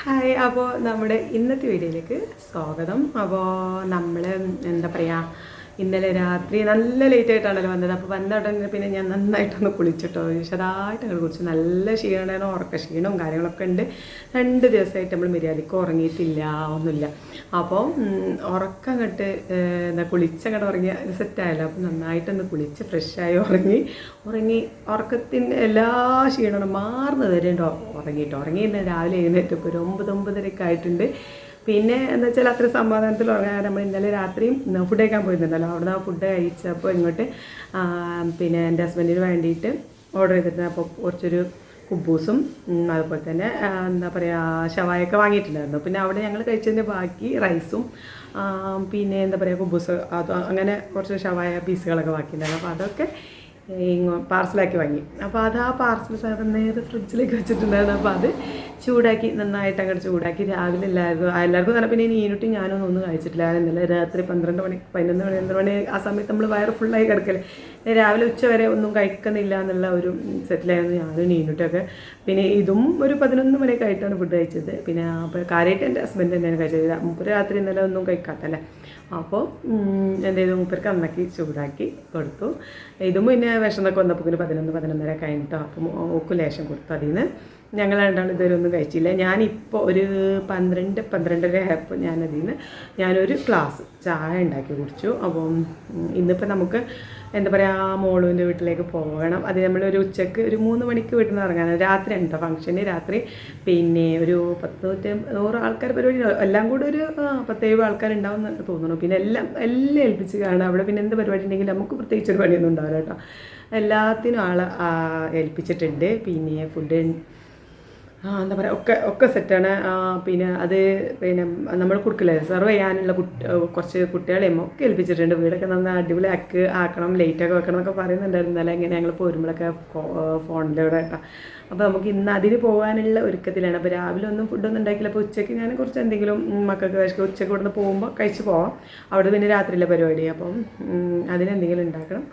Hi അപ്പോൾ നമ്മുടെ ഇന്നത്തെ വീഡിയോയിലേക്ക് സ്വാഗതം. അപ്പോൾ നമ്മൾ എന്താ പറയുക ഇന്നലെ രാത്രി നല്ല ലേറ്റ് ആയിട്ടാണല്ലോ വന്നത്. അപ്പോൾ വന്ന ഉടനെ പിന്നെ ഞാൻ നന്നായിട്ടൊന്ന് കുളിച്ചിട്ടോ. വിശദമായിട്ട് അങ്ങോട്ട് കുളിച്ചു. നല്ല ക്ഷീണമാണ്. ഉറക്ക ക്ഷീണവും കാര്യങ്ങളൊക്കെ ഉണ്ട്. രണ്ട് ദിവസമായിട്ട് നമ്മൾ മര്യാദയ്ക്ക് ഉറങ്ങിയിട്ടില്ല ഒന്നുമില്ല. അപ്പോൾ ഉറക്കം അങ്ങോട്ട് എന്താ കുളിച്ചങ്ങോട്ട് ഉറങ്ങിയ സെറ്റായല്ലോ അപ്പോൾ നന്നായിട്ടൊന്ന് കുളിച്ച് ഫ്രഷായി ഉറങ്ങി ഉറങ്ങി ഉറക്കത്തിന്റെ എല്ലാ ക്ഷീണവും മാറുന്നത് വരെ ഉറങ്ങിയിട്ട്. ഉറങ്ങി ഇന്ന് രാവിലെ എഴുന്നേറ്റപ്പോൾ ഒരു ഒമ്പത് ഒമ്പതരയൊക്കെ ആയിട്ടുണ്ട്. പിന്നെ എന്താ വെച്ചാൽ അത്ര സമാധാനത്തിൽ ഉറങ്ങാൻ നമ്മൾ ഇന്നലെ രാത്രിയും ഫുഡ് കഴിക്കാൻ പോയിരുന്നല്ലോ അവിടെ നിന്ന് ഫുഡ് കഴിച്ചപ്പോൾ ഇങ്ങോട്ട് പിന്നെ എന്റെ ഹസ്ബൻഡിന് വേണ്ടിയിട്ട് ഓർഡർ ചെയ്തിട്ടുണ്ട് അപ്പോൾ കുറച്ചൊരു കുബൂസും അതുപോലെ തന്നെ എന്താ പറയുക ഷവായൊക്കെ വാങ്ങിയിട്ടുണ്ടായിരുന്നു. പിന്നെ അവിടെ ഞങ്ങൾ കഴിച്ചതിന്റെ ബാക്കി റൈസും പിന്നെ എന്താ പറയുക കുബൂസ് അങ്ങനെ കുറച്ച് ഷവായ പീസുകളൊക്കെ ബാക്കിയിട്ടുണ്ടായിരുന്നു അപ്പോൾ അതൊക്കെ പാർസലാക്കി വാങ്ങി. അപ്പോൾ അത് ആ പാർസൽ സാധനം നേരെ ഫ്രിഡ്ജിലേക്ക് വെച്ചിട്ടുണ്ടായിരുന്നു? അപ്പോൾ അത് ചൂടാക്കി നന്നായിട്ട് അങ്ങോട്ട് ചൂടാക്കി രാവിലെ എല്ലാവർക്കും എല്ലാവർക്കും തന്നെ പിന്നെ നീനുട്ടി ഞാനൊന്നും ഒന്നും കഴിച്ചിട്ടില്ല. ഇന്നലെ രാത്രി പന്ത്രണ്ട് മണി പതിനൊന്ന് മണി പന്ത്രണ്ട് മണി ആ സമയത്ത് നമ്മൾ വയറ് ഫുള്ളായി കിടക്കല്ലേ രാവിലെ ഉച്ച വരെ ഒന്നും കഴിക്കുന്നില്ല എന്നുള്ള ഒരു സെറ്റിലായിരുന്നു ഞാനും നീനുട്ടിയൊക്കെ പിന്നെ ഇതും ഒരു പതിനൊന്ന് മണിയൊക്കെ ആയിട്ടാണ് ഫുഡ് കഴിച്ചത്. പിന്നെ അപ്പോൾ കാര്യമായിട്ട് എന്റെ ഹസ്ബൻഡ് തന്നെയാണ് കഴിച്ചത്. മുപ്പത് രാത്രി ഇന്നലെ ഒന്നും കഴിക്കാത്തല്ലേ? അപ്പോൾ എന്ത് ചെയ്തു? മൂപ്പർക്ക് നന്നാക്കി ചൂടാക്കി കൊടുത്തു. ഇതും പിന്നെ വിഷമൊക്കെ വന്നപ്പോൾ പിന്നെ പതിനൊന്ന് പതിനൊന്നര കഴിഞ്ഞിട്ടോ. അപ്പം ഓക്ക് ലേശം കൊടുത്തു അതിൽ നിന്ന് ഞങ്ങൾ രണ്ടാളും ഇതുവരെ ഒന്നും കഴിച്ചില്ല. ഞാനിപ്പോൾ ഒരു പന്ത്രണ്ട് പന്ത്രണ്ടര ആയപ്പോൾ ഞാനതിൽ നിന്ന് ഞാനൊരു ഗ്ലാസ് ചായ ഉണ്ടാക്കി കുടിച്ചു. അപ്പം ഇന്നിപ്പോൾ നമുക്ക് എന്താ പറയുക മോളുവിന്റെ വീട്ടിലേക്ക് പോകണം. അത് നമ്മളൊരു ഉച്ചയ്ക്ക് ഒരു മൂന്ന് മണിക്ക് വീട്ടിൽ നിന്ന് ഇറങ്ങാൻ രാത്രി ഉണ്ടോ ഫംഗ്ഷന് രാത്രി പിന്നെ ഒരു പത്ത് നൂറ്റി നൂറ് ആൾക്കാർ പരിപാടി എല്ലാം കൂടെ ഒരു പത്തേഴ് ആൾക്കാരുണ്ടാവും എന്ന് തോന്നുന്നു. പിന്നെ എല്ലാം എല്ലാം ഏൽപ്പിച്ച് കാണാം. അവിടെ പിന്നെ എന്ത് പരിപാടി ഉണ്ടെങ്കിലും നമുക്ക് പ്രത്യേകിച്ച് ഒരു പണിയൊന്നും ഉണ്ടാവില്ല കേട്ടോ. എല്ലാത്തിനും ആൾ ഏൽപ്പിച്ചിട്ടുണ്ട്. പിന്നെ ഫുഡ് എന്താ പറയുക ഒക്കെ ഒക്കെ സെറ്റാണ് പിന്നെ അത് പിന്നെ നമ്മൾ കൊടുക്കില്ലേ? സെർവ് ചെയ്യാനുള്ള കുറച്ച് കുട്ടികളെയും ഒക്കെ ഏൽപ്പിച്ചിട്ടുണ്ട്. വീടൊക്കെ നന്നായി അടിപൊളി ആക്ക് ആക്കണം ലേറ്റൊക്കെ വെക്കണം എന്നൊക്കെ പറയുന്നുണ്ടായിരുന്നു. ഇന്നലെ ഇങ്ങനെ ഞങ്ങൾ പോരുമ്പോഴൊക്കെ ഫോണിലൂടെ കേട്ടോ. അപ്പോൾ നമുക്ക് ഇന്ന് അതിന് പോകാനുള്ള ഒരുക്കത്തിലാണ്. അപ്പോൾ രാവിലെ ഒന്നും ഫുഡൊന്നും ഉണ്ടാക്കില്ല അപ്പോൾ ഉച്ചയ്ക്ക് ഞാൻ കുറച്ച് എന്തെങ്കിലും മക്കൾക്ക് കഴിച്ചു ഉച്ചയ്ക്ക് ഇവിടുന്ന് പോകുമ്പോൾ കഴിച്ച് പോവാം. അവിടെ പിന്നെ രാത്രിയിലെ പരിപാടി. അപ്പം അതിനെന്തെങ്കിലും ഉണ്ടാക്കണം.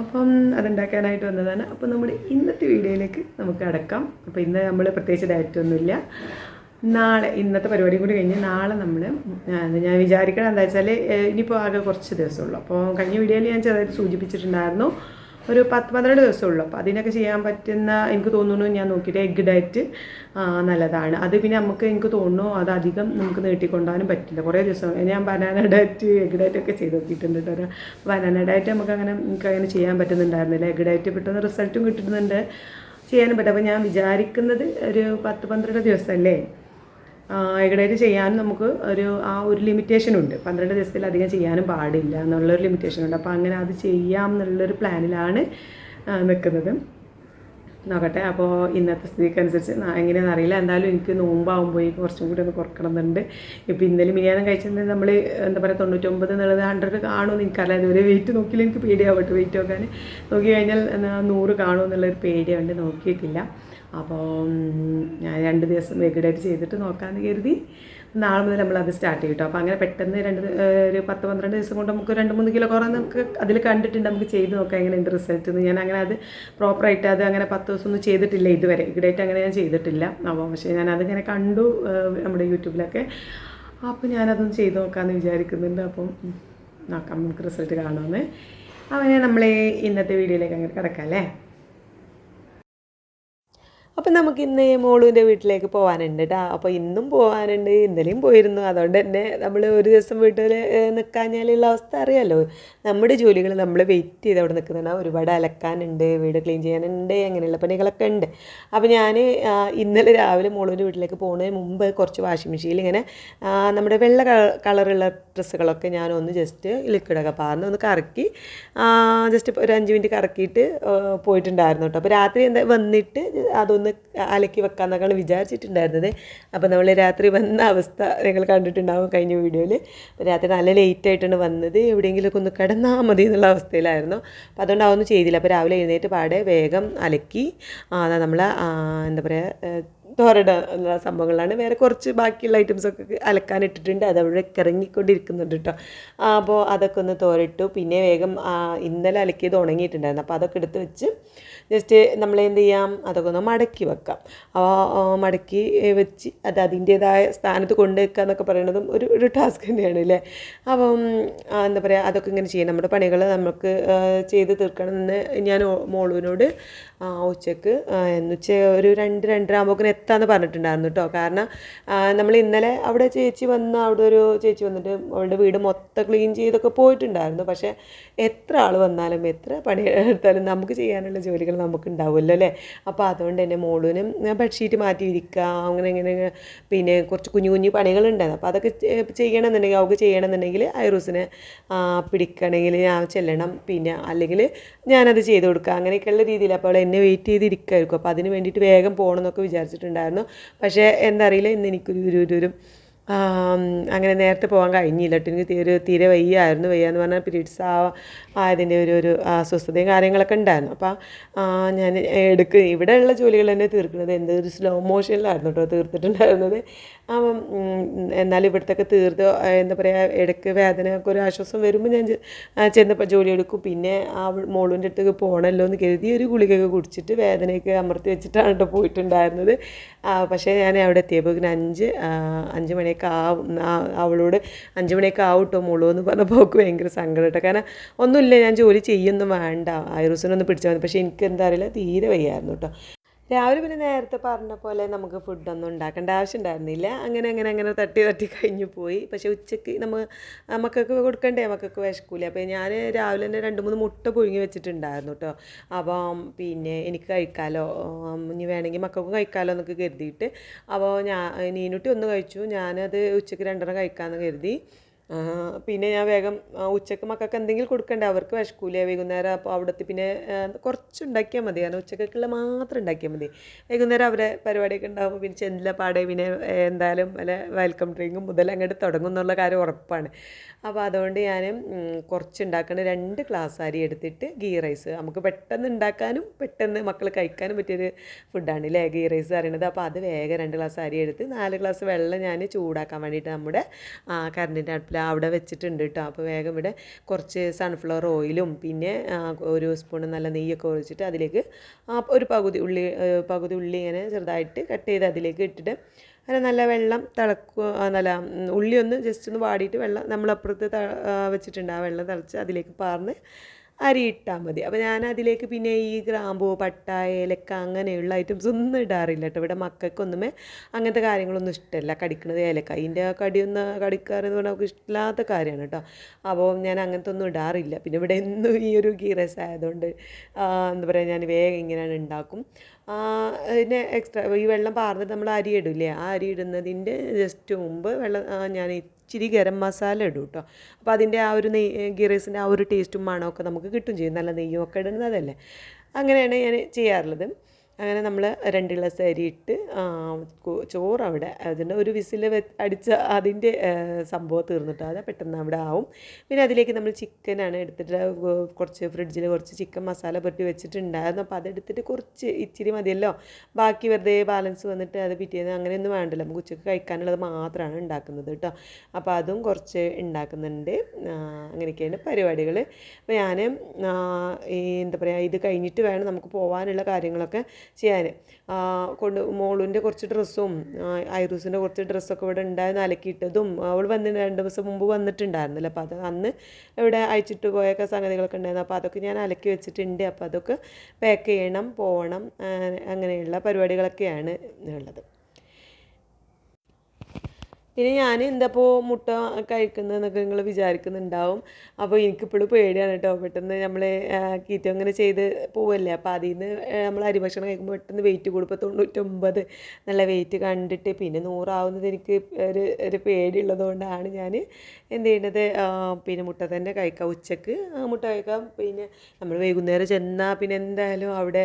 അപ്പം അതുണ്ടാക്കാനായിട്ട് വന്നതാണ്. അപ്പോൾ നമ്മുടെ ഇന്നത്തെ വീഡിയോയിലേക്ക് നമുക്ക് അടക്കാം. അപ്പോൾ ഇന്ന് നമ്മൾ പ്രത്യേകിച്ച് ഡയറ്റ് ഒന്നുമില്ല. നാളെ ഇന്നത്തെ പരിപാടി കൂടി കഴിഞ്ഞ് നാളെ നമ്മൾ ഞാൻ വിചാരിക്കണം എന്താ വെച്ചാൽ ഇനിയിപ്പോൾ ആകെ കുറച്ച് ദിവസമുള്ളൂ അപ്പോൾ കഴിഞ്ഞ വീഡിയോയിൽ ഞാൻ ചെറുതായിട്ട് സൂചിപ്പിച്ചിട്ടുണ്ടായിരുന്നു. ഒരു പത്ത് പന്ത്രണ്ട് ദിവസമേ ഉള്ളൂ അപ്പോൾ അതിനൊക്കെ ചെയ്യാൻ പറ്റുന്ന എനിക്ക് തോന്നുന്നു ഞാൻ നോക്കിയിട്ട് എഗ് ഡയറ്റ് നല്ലതാണ്. അത് പിന്നെ നമുക്ക് എനിക്ക് തോന്നുന്നു അത് അധികം നമുക്ക് നീട്ടിക്കൊണ്ടുപോകാനും പറ്റില്ല. കുറേ ദിവസം ഞാൻ ബനാന ഡയറ്റ് എഗ് ഡയറ്റ് ഒക്കെ ചെയ്ത് നോക്കിയിട്ടുണ്ട് കേട്ടോ. ബനാന ഡയറ്റ് നമുക്ക് അങ്ങനെ എനിക്ക് അങ്ങനെ ചെയ്യാൻ പറ്റുന്നുണ്ടായിരുന്നില്ല. എഗ് ഡയറ്റ് പെട്ടെന്ന് റിസൾട്ടും കിട്ടുന്നുണ്ട്. ചെയ്യാനും പറ്റും അപ്പോൾ ഞാൻ വിചാരിക്കുന്നത് ഒരു പത്ത് പന്ത്രണ്ട് ദിവസമല്ലേ? ഏകദേശം ചെയ്യാനും നമുക്ക് ഒരു ആ ഒരു ലിമിറ്റേഷൻ ഉണ്ട്. പന്ത്രണ്ട് ദിവസത്തിലധികം ചെയ്യാനും പാടില്ല എന്നുള്ളൊരു ലിമിറ്റേഷൻ ഉണ്ട്. അപ്പോൾ അങ്ങനെ അത് ചെയ്യാം എന്നുള്ളൊരു പ്ലാനിലാണ് നിൽക്കുന്നത് നോക്കട്ടെ. അപ്പോൾ ഇന്നത്തെ സ്ഥിതിക്ക് അനുസരിച്ച് എങ്ങനെയാണെന്ന് അറിയില്ല. എന്തായാലും എനിക്ക് നോമ്പാകുമ്പോൾ കുറച്ചും കൂടി ഒന്ന് കുറക്കണമെന്നുണ്ട്. ഇപ്പോൾ ഇന്നലെ മിനിയാനം കഴിച്ചത് നമ്മൾ എന്താ പറയുക തൊണ്ണൂറ്റൊമ്പത് എന്നുള്ളത് ഹൺഡ്രഡ് കാണുമെന്ന് എനിക്കറിയാം ഇതുവരെ വെയിറ്റ് നോക്കിയില്ല. എനിക്ക് പേടിയാവട്ടെ വെയിറ്റ് നോക്കാൻ. നോക്കി കഴിഞ്ഞാൽ നൂറ് കാണുമെന്നുള്ളൊരു പേടിയുണ്ട്. നോക്കിയിട്ടില്ല. അപ്പോൾ ഞാൻ രണ്ട് ദിവസം വെഗഡായിട്ട് ചെയ്തിട്ട് നോക്കാമെന്ന് കരുതി. നാളെ മുതൽ നമ്മൾ അത് സ്റ്റാർട്ട് ചെയ്യും കേട്ടോ അപ്പോൾ അങ്ങനെ പെട്ടെന്ന് രണ്ട് ഒരു പത്ത് പന്ത്രണ്ട് ദിവസം കൊണ്ട് നമുക്ക് രണ്ട് മൂന്ന് കിലോ കുറവ് നമുക്ക് അതിൽ കണ്ടിട്ടുണ്ട്. നമുക്ക് ചെയ്ത് നോക്കാം എങ്ങനെയുണ്ട് റിസൾട്ട് എന്ന് ഞാൻ അങ്ങനെ അത് പ്രോപ്പറായിട്ട് അത് അങ്ങനെ പത്ത് ദിവസം ഒന്നും ചെയ്തിട്ടില്ല ഇതുവരെ. ഇവിടെയായിട്ട് അങ്ങനെ ഞാൻ ചെയ്തിട്ടില്ല. അപ്പോൾ പക്ഷേ ഞാൻ അതിങ്ങനെ കണ്ടു നമ്മുടെ യൂട്യൂബിലൊക്കെ. അപ്പോൾ ഞാനതൊന്ന് ചെയ്ത് നോക്കാമെന്ന് വിചാരിക്കുന്നുണ്ട്. അപ്പം നോക്കാം നമുക്ക് റിസൾട്ട് കാണുമെന്ന് അവനെ നമ്മളെ ഇന്നത്തെ വീഡിയോയിലേക്ക് അങ്ങനെ കിടക്കാം അല്ലേ? അപ്പം നമുക്ക് ഇന്ന് മോളുവിന്റെ വീട്ടിലേക്ക് പോകാനുണ്ട് കേട്ടോ അപ്പോൾ ഇന്നും പോകാനുണ്ട് ഇന്നലെയും പോയിരുന്നു. അതുകൊണ്ട് തന്നെ നമ്മൾ ഒരു ദിവസം വീട്ടിൽ നിൽക്കാഞ്ഞാലുള്ള അവസ്ഥ അറിയാമല്ലോ നമ്മുടെ ജോലികൾ നമ്മൾ വെയിറ്റ് ചെയ്ത് അവിടെ നിൽക്കുന്നുണ്ട് ഒരുപാട് അലക്കാനുണ്ട് വീട് ക്ലീൻ ചെയ്യാനുണ്ട് അങ്ങനെയുള്ള പണികളൊക്കെ ഉണ്ട്. അപ്പോൾ ഞാൻ ഇന്നലെ രാവിലെ മോളുവിന്റെ വീട്ടിലേക്ക് പോകുന്നതിന് മുമ്പ് കുറച്ച് വാഷിംഗ് മെഷീനിൽ ഇങ്ങനെ നമ്മുടെ വെള്ള കള- കളറുള്ള ഡ്രസ്സുകളൊക്കെ ഞാനൊന്ന് ജസ്റ്റ് ലിക്വിഡൊക്കെ പാർന്ന് ഒന്ന് കറക്കി ജസ്റ്റ് ഒരു അഞ്ച് മിനിറ്റ് കറക്കിയിട്ട് പോയിട്ടുണ്ടായിരുന്നു കേട്ടോ അപ്പോൾ രാത്രി എന്താ വന്നിട്ട് അതൊന്ന് അലക്കി വെക്കാമെന്നൊക്കെയാണ് വിചാരിച്ചിട്ടുണ്ടായിരുന്നത്. അപ്പോൾ നമ്മൾ രാത്രി വന്ന അവസ്ഥ നിങ്ങൾ കണ്ടിട്ടുണ്ടാവും കഴിഞ്ഞ വീഡിയോയിൽ അപ്പോൾ രാത്രി നല്ല ലേറ്റ് ആയിട്ടാണ് വന്നത്. എവിടെയെങ്കിലുമൊക്കെ ഒന്ന് കിടന്നാൽ മതി എന്നുള്ള അവസ്ഥയിലായിരുന്നു. അപ്പോൾ അതുകൊണ്ട് അതൊന്നും ചെയ്തില്ല. അപ്പോൾ രാവിലെ എഴുന്നേറ്റ് പാടെ വേഗം അലക്കി നമ്മൾ എന്താ പറയുക തോരട സംഭവങ്ങളാണ്. വേറെ കുറച്ച് ബാക്കിയുള്ള ഐറ്റംസൊക്കെ അലക്കാനിട്ടിട്ടുണ്ട് അത് അവിടെ ഇറങ്ങിക്കൊണ്ടിരിക്കുന്നുണ്ട് കേട്ടോ അപ്പോൾ അതൊക്കെ ഒന്ന് തോരട്ടു. പിന്നെ വേഗം ഇന്നലെ അലക്കിയത് ഉണങ്ങിയിട്ടുണ്ടായിരുന്നു. അപ്പോൾ അതൊക്കെ എടുത്ത് വെച്ച് ജസ്റ്റ് നമ്മൾ എന്ത് ചെയ്യാം അതൊക്കെ ഒന്ന് മടക്കി വെക്കാം. മടക്കി വെച്ച് അത് അതിന്റേതായ സ്ഥാനത്ത് കൊണ്ടുവെക്കുക എന്നൊക്കെ പറയുന്നതും ഒരു ഒരു ടാസ്ക് തന്നെയാണ് അല്ലേ? അപ്പം എന്താ പറയുക അതൊക്കെ ഇങ്ങനെ ചെയ്യാം നമ്മുടെ പണികൾ നമുക്ക് ചെയ്ത് തീർക്കണം എന്ന് ഞാൻ മോളുവിനോട് എന്ന് ഉച്ച ഒരു രണ്ട് രണ്ടര ആകുമ്പോൾ എത്താമെന്ന് പറഞ്ഞിട്ടുണ്ടായിരുന്നു കേട്ടോ കാരണം നമ്മൾ ഇന്നലെ അവിടെ ചേച്ചി വന്ന് അവിടെ ഒരു ചേച്ചി വന്നിട്ട് അവളുടെ വീട് മൊത്തം ക്ലീൻ ചെയ്തൊക്കെ പോയിട്ടുണ്ടായിരുന്നു. പക്ഷേ എത്ര ആൾ വന്നാലും എത്ര പണി എടുത്താലും നമുക്ക് ചെയ്യാനുള്ള ജോലികൾ നമുക്ക് ഉണ്ടാവുമല്ലോ അല്ലേ? അപ്പോൾ അതുകൊണ്ട് തന്നെ മോളിനും ബെഡ്ഷീറ്റ് മാറ്റി ഇരിക്കുക അങ്ങനെ ഇങ്ങനെ പിന്നെ കുറച്ച് കുഞ്ഞു കുഞ്ഞു പണികളുണ്ടായിരുന്നു. അപ്പോൾ അതൊക്കെ ചെയ്യണമെന്നുണ്ടെങ്കിൽ അവൾക്ക് ചെയ്യണമെന്നുണ്ടെങ്കിൽ ഐറൂസിനെ പിടിക്കണമെങ്കിൽ ഞാൻ ചെല്ലണം പിന്നെ അല്ലെങ്കിൽ ഞാനത് ചെയ്ത് കൊടുക്കുക അങ്ങനെയൊക്കെയുള്ള രീതിയിൽ അപ്പോൾ അവൾ എന്നെ വെയിറ്റ് ചെയ്തിരിക്കുമായിരിക്കും അപ്പോൾ അതിന് വേണ്ടിയിട്ട് വേഗം പോകണം എന്നൊക്കെ വിചാരിച്ചിട്ടുണ്ടായിരുന്നു. പക്ഷേ എന്താ അറിയില്ല ഇന്ന് എനിക്കൊരു ഒരു ഒരു അങ്ങനെ നേരത്തെ പോകാൻ കഴിഞ്ഞില്ല. കേട്ടോ എനിക്ക് തീരെ തീരെ വയ്യായിരുന്നു. വയ്യാന്ന് പറഞ്ഞാൽ പിരീഡ്സ് ആ ആയതിന്റെ ഒരു ഒരു അസ്വസ്ഥതയും കാര്യങ്ങളൊക്കെ ഉണ്ടായിരുന്നു. അപ്പോൾ ഞാൻ എടുക്ക് ഇവിടെയുള്ള ജോലികൾ തന്നെ തീർക്കുന്നത് എന്ത് ഒരു സ്ലോ മോഷനിലായിരുന്നു കേട്ടോ തീർത്തിട്ടുണ്ടായിരുന്നത്. എന്നാലും ഇവിടുത്തൊക്കെ തീർത്ത് എന്താ പറയുക ഇടയ്ക്ക് വേദനയൊക്കെ ഒരു ആശ്വാസം വരുമ്പോൾ ഞാൻ ചെന്നപ്പോൾ ജോലി എടുക്കും. പിന്നെ ആ മോളുവിന്റെ അടുത്തേക്ക് പോകണമല്ലോ എന്ന് കരുതി ഒരു ഗുളികയൊക്കെ കുടിച്ചിട്ട് വേദനയൊക്കെ അമർത്തി വെച്ചിട്ടാണ് കേട്ടോ പോയിട്ടുണ്ടായിരുന്നത്. പക്ഷേ ഞാൻ അവിടെ എത്തിയപ്പോൾ അഞ്ച് അഞ്ച് മണിയൊക്കെ ആവും അവളോട് അഞ്ച് മണിയൊക്കെ ആവും കേട്ടോ മോളൂ എന്ന് പറഞ്ഞപ്പോൾ ഭയങ്കര സങ്കടം കേട്ടോ കാരണം ഒന്നുമില്ല ഞാൻ ജോലി ചെയ്യൊന്നും വേണ്ട. ഐറൂസിനൊന്നും പിടിച്ചാൽ മതി. പക്ഷേ എനിക്ക് എന്താ അറിയില്ല തീരെ വയ്യായിരുന്നു കേട്ടോ രാവിലെ പിന്നെ നേരത്തെ പറഞ്ഞ പോലെ നമുക്ക് ഫുഡൊന്നും ഉണ്ടാക്കേണ്ട ആവശ്യം ഉണ്ടായിരുന്നില്ല. അങ്ങനെ അങ്ങനെ അങ്ങനെ തട്ടി തട്ടി കഴിഞ്ഞു പോയി. പക്ഷേ ഉച്ചയ്ക്ക് നമ്മൾ മക്കൾക്ക് കൊടുക്കണ്ടേ? മക്കൾക്ക് വിശക്കൂല. അപ്പോൾ ഞാൻ രാവിലെ തന്നെ രണ്ട് മൂന്ന് മുട്ട പുഴുങ്ങി വെച്ചിട്ടുണ്ടായിരുന്നു കേട്ടോ അപ്പം പിന്നെ എനിക്ക് കഴിക്കാമല്ലോ ഇനി വേണമെങ്കിൽ മക്കൾക്കും കഴിക്കാമല്ലോ എന്നൊക്കെ കരുതിയിട്ട്. അപ്പോൾ ഞാൻ നീനുട്ടി ഒന്ന് കഴിച്ചു. ഞാനത് ഉച്ചയ്ക്ക് രണ്ടെണ്ണം കഴിക്കാമെന്ന് കരുതി. പിന്നെ ഞാൻ വേഗം ഉച്ചയ്ക്ക് മക്കൾക്ക് എന്തെങ്കിലും കൊടുക്കണ്ടേ? അവർക്ക് വിശക്കൂല? വൈകുന്നേരം അപ്പോൾ അവിടുത്തെ പിന്നെ കുറച്ച് ഉണ്ടാക്കിയാൽ മതി. കാരണം ഉച്ചക്കൊക്കെയുള്ള മാത്രം ഉണ്ടാക്കിയാൽ മതി. വൈകുന്നേരം അവരെ പരിപാടിയൊക്കെ ഉണ്ടാകുമ്പോൾ പിന്നെ ചെന്നില്ല പാടെ പിന്നെ എന്തായാലും വല്ല വെൽക്കം ഡ്രിങ്കും മുതൽ അങ്ങോട്ട് തുടങ്ങും എന്നുള്ള കാര്യം ഉറപ്പാണ്. അപ്പോൾ അതുകൊണ്ട് ഞാൻ കുറച്ച് ഉണ്ടാക്കണ രണ്ട് ഗ്ലാസ് അരി എടുത്തിട്ട് ഗീ റൈസ് നമുക്ക് പെട്ടെന്ന് ഉണ്ടാക്കാനും പെട്ടെന്ന് മക്കൾ കഴിക്കാനും പറ്റിയൊരു ഫുഡാണ് അല്ലേ ഗീ റൈസ് അറിയണത് അപ്പോൾ അത് വേഗം രണ്ട് ഗ്ലാസ് അരി എടുത്ത് നാല് ഗ്ലാസ് വെള്ളം ഞാൻ ചൂടാക്കാൻ വേണ്ടിയിട്ട് നമ്മുടെ കറണ്ടിന്റെ അടുപ്പിൽ അവിടെ വെച്ചിട്ടുണ്ട് കേട്ടോ അപ്പോൾ വേഗം ഇവിടെ കുറച്ച് സൺഫ്ലവർ ഓയിലും പിന്നെ ഒരു സ്പൂൺ നല്ല നെയ്യൊക്കെ ഒഴിച്ചിട്ട് അതിലേക്ക് ഒരു പകുതി ഉള്ളി പകുതി ഉള്ളി ഇങ്ങനെ ചെറുതായിട്ട് കട്ട് ചെയ്ത് അതിലേക്ക് ഇട്ടിട്ട് അങ്ങനെ നല്ല വെള്ളം തിളക്കുക നല്ല ഉള്ളി ഒന്ന് ജസ്റ്റ് ഒന്ന് വാടിയിട്ട് വെള്ളം നമ്മളപ്പുറത്ത് വെച്ചിട്ടുണ്ട്. ആ വെള്ളം തിളച്ച് അതിലേക്ക് പാർന്ന് അരി ഇട്ടാൽ മതി. അപ്പോൾ ഞാൻ അതിലേക്ക് പിന്നെ ഈ ഗ്രാമ്പൂ പട്ട ഏലക്ക അങ്ങനെയുള്ള ഐറ്റംസ് ഒന്നും ഇടാറില്ല കേട്ടോ ഇവിടെ മക്കൾക്കൊന്നുമേ അങ്ങനത്തെ കാര്യങ്ങളൊന്നും ഇഷ്ടമല്ല കടിക്കുന്നത് ഏലക്ക. അതിന്റെ കടിയൊന്ന് കടിക്കാറെന്ന് പറഞ്ഞാൽ അവർക്ക് ഇഷ്ടമില്ലാത്ത കാര്യമാണ് കേട്ടോ അപ്പോൾ ഞാൻ അങ്ങനത്തെ ഒന്നും ഇടാറില്ല. പിന്നെ ഇവിടെ എന്നും ഈ ഒരു ഗീ റൈസ് ആയതുകൊണ്ട് എന്താ പറയുക ഞാൻ വേഗം ഇങ്ങനെയാണ് ഉണ്ടാക്കും. പിന്നെ എക്സ്ട്രാ ഈ വെള്ളം പാർന്നിട്ട് നമ്മൾ അരി ഇടില്ലേ? ആ അരി ഇടുന്നതിന്റെ ജസ്റ്റ് മുമ്പ് വെള്ളം ഞാൻ ഇച്ചിരി ഗരം മസാല ഇടും കേട്ടോ. അപ്പോൾ അതിന്റെ ആ ഒരു നെയ് ഗീ റൈസിന്റെ ആ ഒരു ടേസ്റ്റും മണമൊക്കെ നമുക്ക് കിട്ടും ചെയ്യും. നല്ല നെയ്യും ഒക്കെ ഇടുന്നതല്ലേ? അങ്ങനെയാണ് ഞാൻ ചെയ്യാറുള്ളത്. അങ്ങനെ നമ്മൾ രണ്ട് ഗ്ലാസ് അരി ഇട്ട് ചോറ് അവിടെ അതിന്റെ ഒരു വിസിൽ അടിച്ച അതിന്റെ സംഭവം തീർന്നിട്ട് അത് പെട്ടെന്ന് അവിടെ ആവും. പിന്നെ അതിലേക്ക് നമ്മൾ ചിക്കനാണ് എടുത്തിട്ട് കുറച്ച് ഫ്രിഡ്ജിൽ കുറച്ച് ചിക്കൻ മസാല പുരട്ടി വെച്ചിട്ടുണ്ടായിരുന്നു. അപ്പോൾ അതെടുത്തിട്ട് കുറച്ച് ഇച്ചിരി മതിയല്ലോ. ബാക്കി വെറുതെ ബാലൻസ് വന്നിട്ട് അത് പിറ്റേന്ന് അങ്ങനെയൊന്നും വേണ്ടല്ലോ. നമുക്ക് ഉച്ചയ്ക്ക് കഴിക്കാനുള്ളത് മാത്രമാണ് ഉണ്ടാക്കുന്നത് കേട്ടോ. അപ്പോൾ അതും കുറച്ച് ഉണ്ടാക്കുന്നുണ്ട്. അങ്ങനെയൊക്കെയാണ് പരിപാടികൾ അപ്പോൾ ഞാൻ എന്താ പറയുക ഇത് കഴിഞ്ഞിട്ട് വേണം നമുക്ക് പോകാനുള്ള കാര്യങ്ങളൊക്കെ ചെയ്യാൻ. കൊണ്ട് മോളിന്റെ കുറച്ച് ഡ്രസ്സും ഐറൂസിന്റെ കുറച്ച് ഡ്രസ്സൊക്കെ ഇവിടെ ഉണ്ടായിരുന്നു അലക്കിയിട്ടതും അവൾ വന്ന് രണ്ട് ദിവസം മുമ്പ് വന്നിട്ടുണ്ടായിരുന്നില്ല. അപ്പോൾ അത് അന്ന് ഇവിടെ അയച്ചിട്ട് പോയൊക്കെ സംഗതികളൊക്കെ ഉണ്ടായിരുന്നു. അപ്പോൾ അതൊക്കെ ഞാൻ അലക്കി വെച്ചിട്ടുണ്ട്. അപ്പോൾ അതൊക്കെ പാക്ക് ചെയ്യണം പോകണം അങ്ങനെയുള്ള പരിപാടികളൊക്കെയാണ് ഉള്ളത്. പിന്നെ ഞാൻ എന്താപ്പോൾ മുട്ട കഴിക്കുന്നതെന്നൊക്കെ നിങ്ങൾ വിചാരിക്കുന്നുണ്ടാവും. അപ്പോൾ എനിക്കിപ്പോഴും പേടിയാണ് കേട്ടോ പെട്ടെന്ന് നമ്മൾ കീറ്റം അങ്ങനെ ചെയ്ത് പോവല്ലേ? അപ്പോൾ അതിൽ നിന്ന് നമ്മൾ അരിഭക്ഷണം കഴിക്കുമ്പോൾ പെട്ടെന്ന് വെയിറ്റ് കൂടുമ്പോൾ തൊണ്ണൂറ്റൊമ്പത് നല്ല വെയിറ്റ് കണ്ടിട്ട് പിന്നെ നൂറാവുന്നത് എനിക്ക് ഒരു ഒരു പേടിയുള്ളതുകൊണ്ടാണ് ഞാൻ എന്ത് ചെയ്യുന്നത് പിന്നെ മുട്ട തന്നെ കഴിക്കാം. ഉച്ചയ്ക്ക് മുട്ട കഴിക്കാം. പിന്നെ നമ്മൾ വൈകുന്നേരം ചെന്നാൽ പിന്നെ എന്തായാലും അവിടെ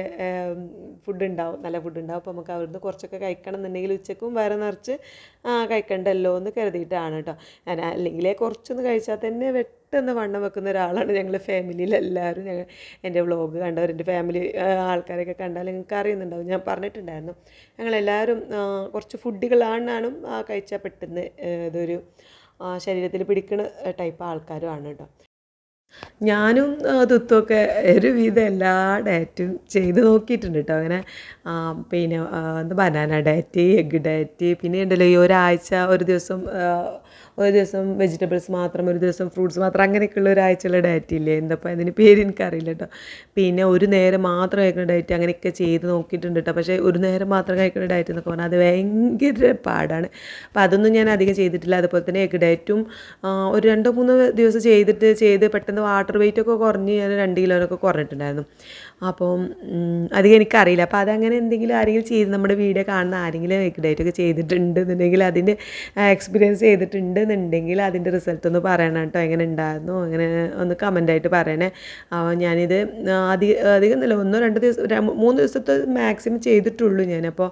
ഫുഡ് ഉണ്ടാവും. നല്ല ഫുഡ് ഉണ്ടാവും. അപ്പോൾ നമുക്ക് അവിടുന്ന് കുറച്ചൊക്കെ കഴിക്കണം എന്നുണ്ടെങ്കിൽ ഉച്ചക്കും വയറ് നിറച്ച് ആ, കഴിക്കണ്ടല്ലോ എന്ന് കരുതിയിട്ടാണ് കേട്ടോ. ഞാൻ അല്ലെങ്കിൽ കുറച്ചൊന്ന് കഴിച്ചാൽ തന്നെ പെട്ടെന്ന് വണ്ണം വെക്കുന്ന ഒരാളാണ് ഞങ്ങൾ ഫാമിലിയിൽ എല്ലാവരും ഞങ്ങൾ എന്റെ വ്ളോഗ് കണ്ടവർ എന്റെ ഫാമിലി ആൾക്കാരൊക്കെ കണ്ടാൽ നിങ്ങൾക്ക് അറിയുന്നുണ്ടാവും. ഞാൻ പറഞ്ഞിട്ടുണ്ടായിരുന്നു. ഞങ്ങളെല്ലാവരും കുറച്ച് ഫുഡുകളാണ് കഴിച്ചാൽ പെട്ടെന്ന് ഇതൊരു ശരീരത്തിൽ പിടിക്കുന്ന ടൈപ്പ് ആൾക്കാരും ആണ് കേട്ടോ. ഞാനും തുത്തുമൊക്കെ ഒരുവിധം എല്ലാ ഡയറ്റും ചെയ്ത് നോക്കിയിട്ടുണ്ട് കേട്ടോ അങ്ങനെ പിന്നെ എന്താ ബനാന ഡയറ്റ് എഗ്ഗ് ഡയറ്റ് പിന്നെ ഉണ്ടല്ലോ ഈ ഒരാഴ്ച ഒരു ദിവസം ഒരു ദിവസം വെജിറ്റബിൾസ് മാത്രം ഒരു ദിവസം ഫ്രൂട്ട്സ് മാത്രം അങ്ങനെയൊക്കെയുള്ള ഒരാഴ്ചയുള്ള ഡയറ്റ് ഇല്ലേ? എന്തപ്പോൾ അതിന് പേര് എനിക്കറിയില്ല കേട്ടോ പിന്നെ ഒരു നേരം മാത്രം കഴിക്കുന്ന ഡയറ്റ് അങ്ങനെയൊക്കെ ചെയ്ത് നോക്കിയിട്ടുണ്ട് കേട്ടോ പക്ഷേ ഒരു നേരം മാത്രം കഴിക്കുന്ന ഡയറ്റ് എന്നൊക്കെ പറഞ്ഞാൽ അത് ഭയങ്കര പാടാണ്. അപ്പോൾ അതൊന്നും ഞാൻ അധികം ചെയ്തിട്ടില്ല. അതുപോലെ തന്നെ എഗ് ഡയറ്റും ഒരു രണ്ടോ മൂന്നോ ദിവസം ചെയ്തിട്ട് ചെയ്ത് പെട്ടെന്ന് വാട്ടർ വെയിറ്റ് ഒക്കെ കുറഞ്ഞ് ഞാൻ രണ്ട് കിലോനൊക്കെ കുറഞ്ഞിട്ടുണ്ടായിരുന്നു. അപ്പം അധികം എനിക്കറിയില്ല. അപ്പോൾ അതങ്ങനെ എന്തെങ്കിലും ആരെങ്കിലും ചെയ്ത് നമ്മുടെ വീഡിയോ കാണുന്ന ആരെങ്കിലും ഒക്കെ ചെയ്തിട്ടുണ്ട് എന്നുണ്ടെങ്കിൽ അതിന്റെ എക്സ്പീരിയൻസ് ചെയ്തിട്ടുണ്ട് എന്നുണ്ടെങ്കിൽ അതിന്റെ റിസൾട്ട് ഒന്ന് പറയണം കേട്ടോ. എങ്ങനെ ഉണ്ടായിരുന്നു? അങ്ങനെ ഒന്ന് കമന്റായിട്ട് പറയണേ. ഞാനിത് അധികം അധികം ഒന്നുമില്ല. ഒന്നോ രണ്ടോ ദിവസം മൂന്ന് ദിവസത്തെ മാക്സിമം ചെയ്തിട്ടുള്ളൂ ഞാനപ്പോൾ.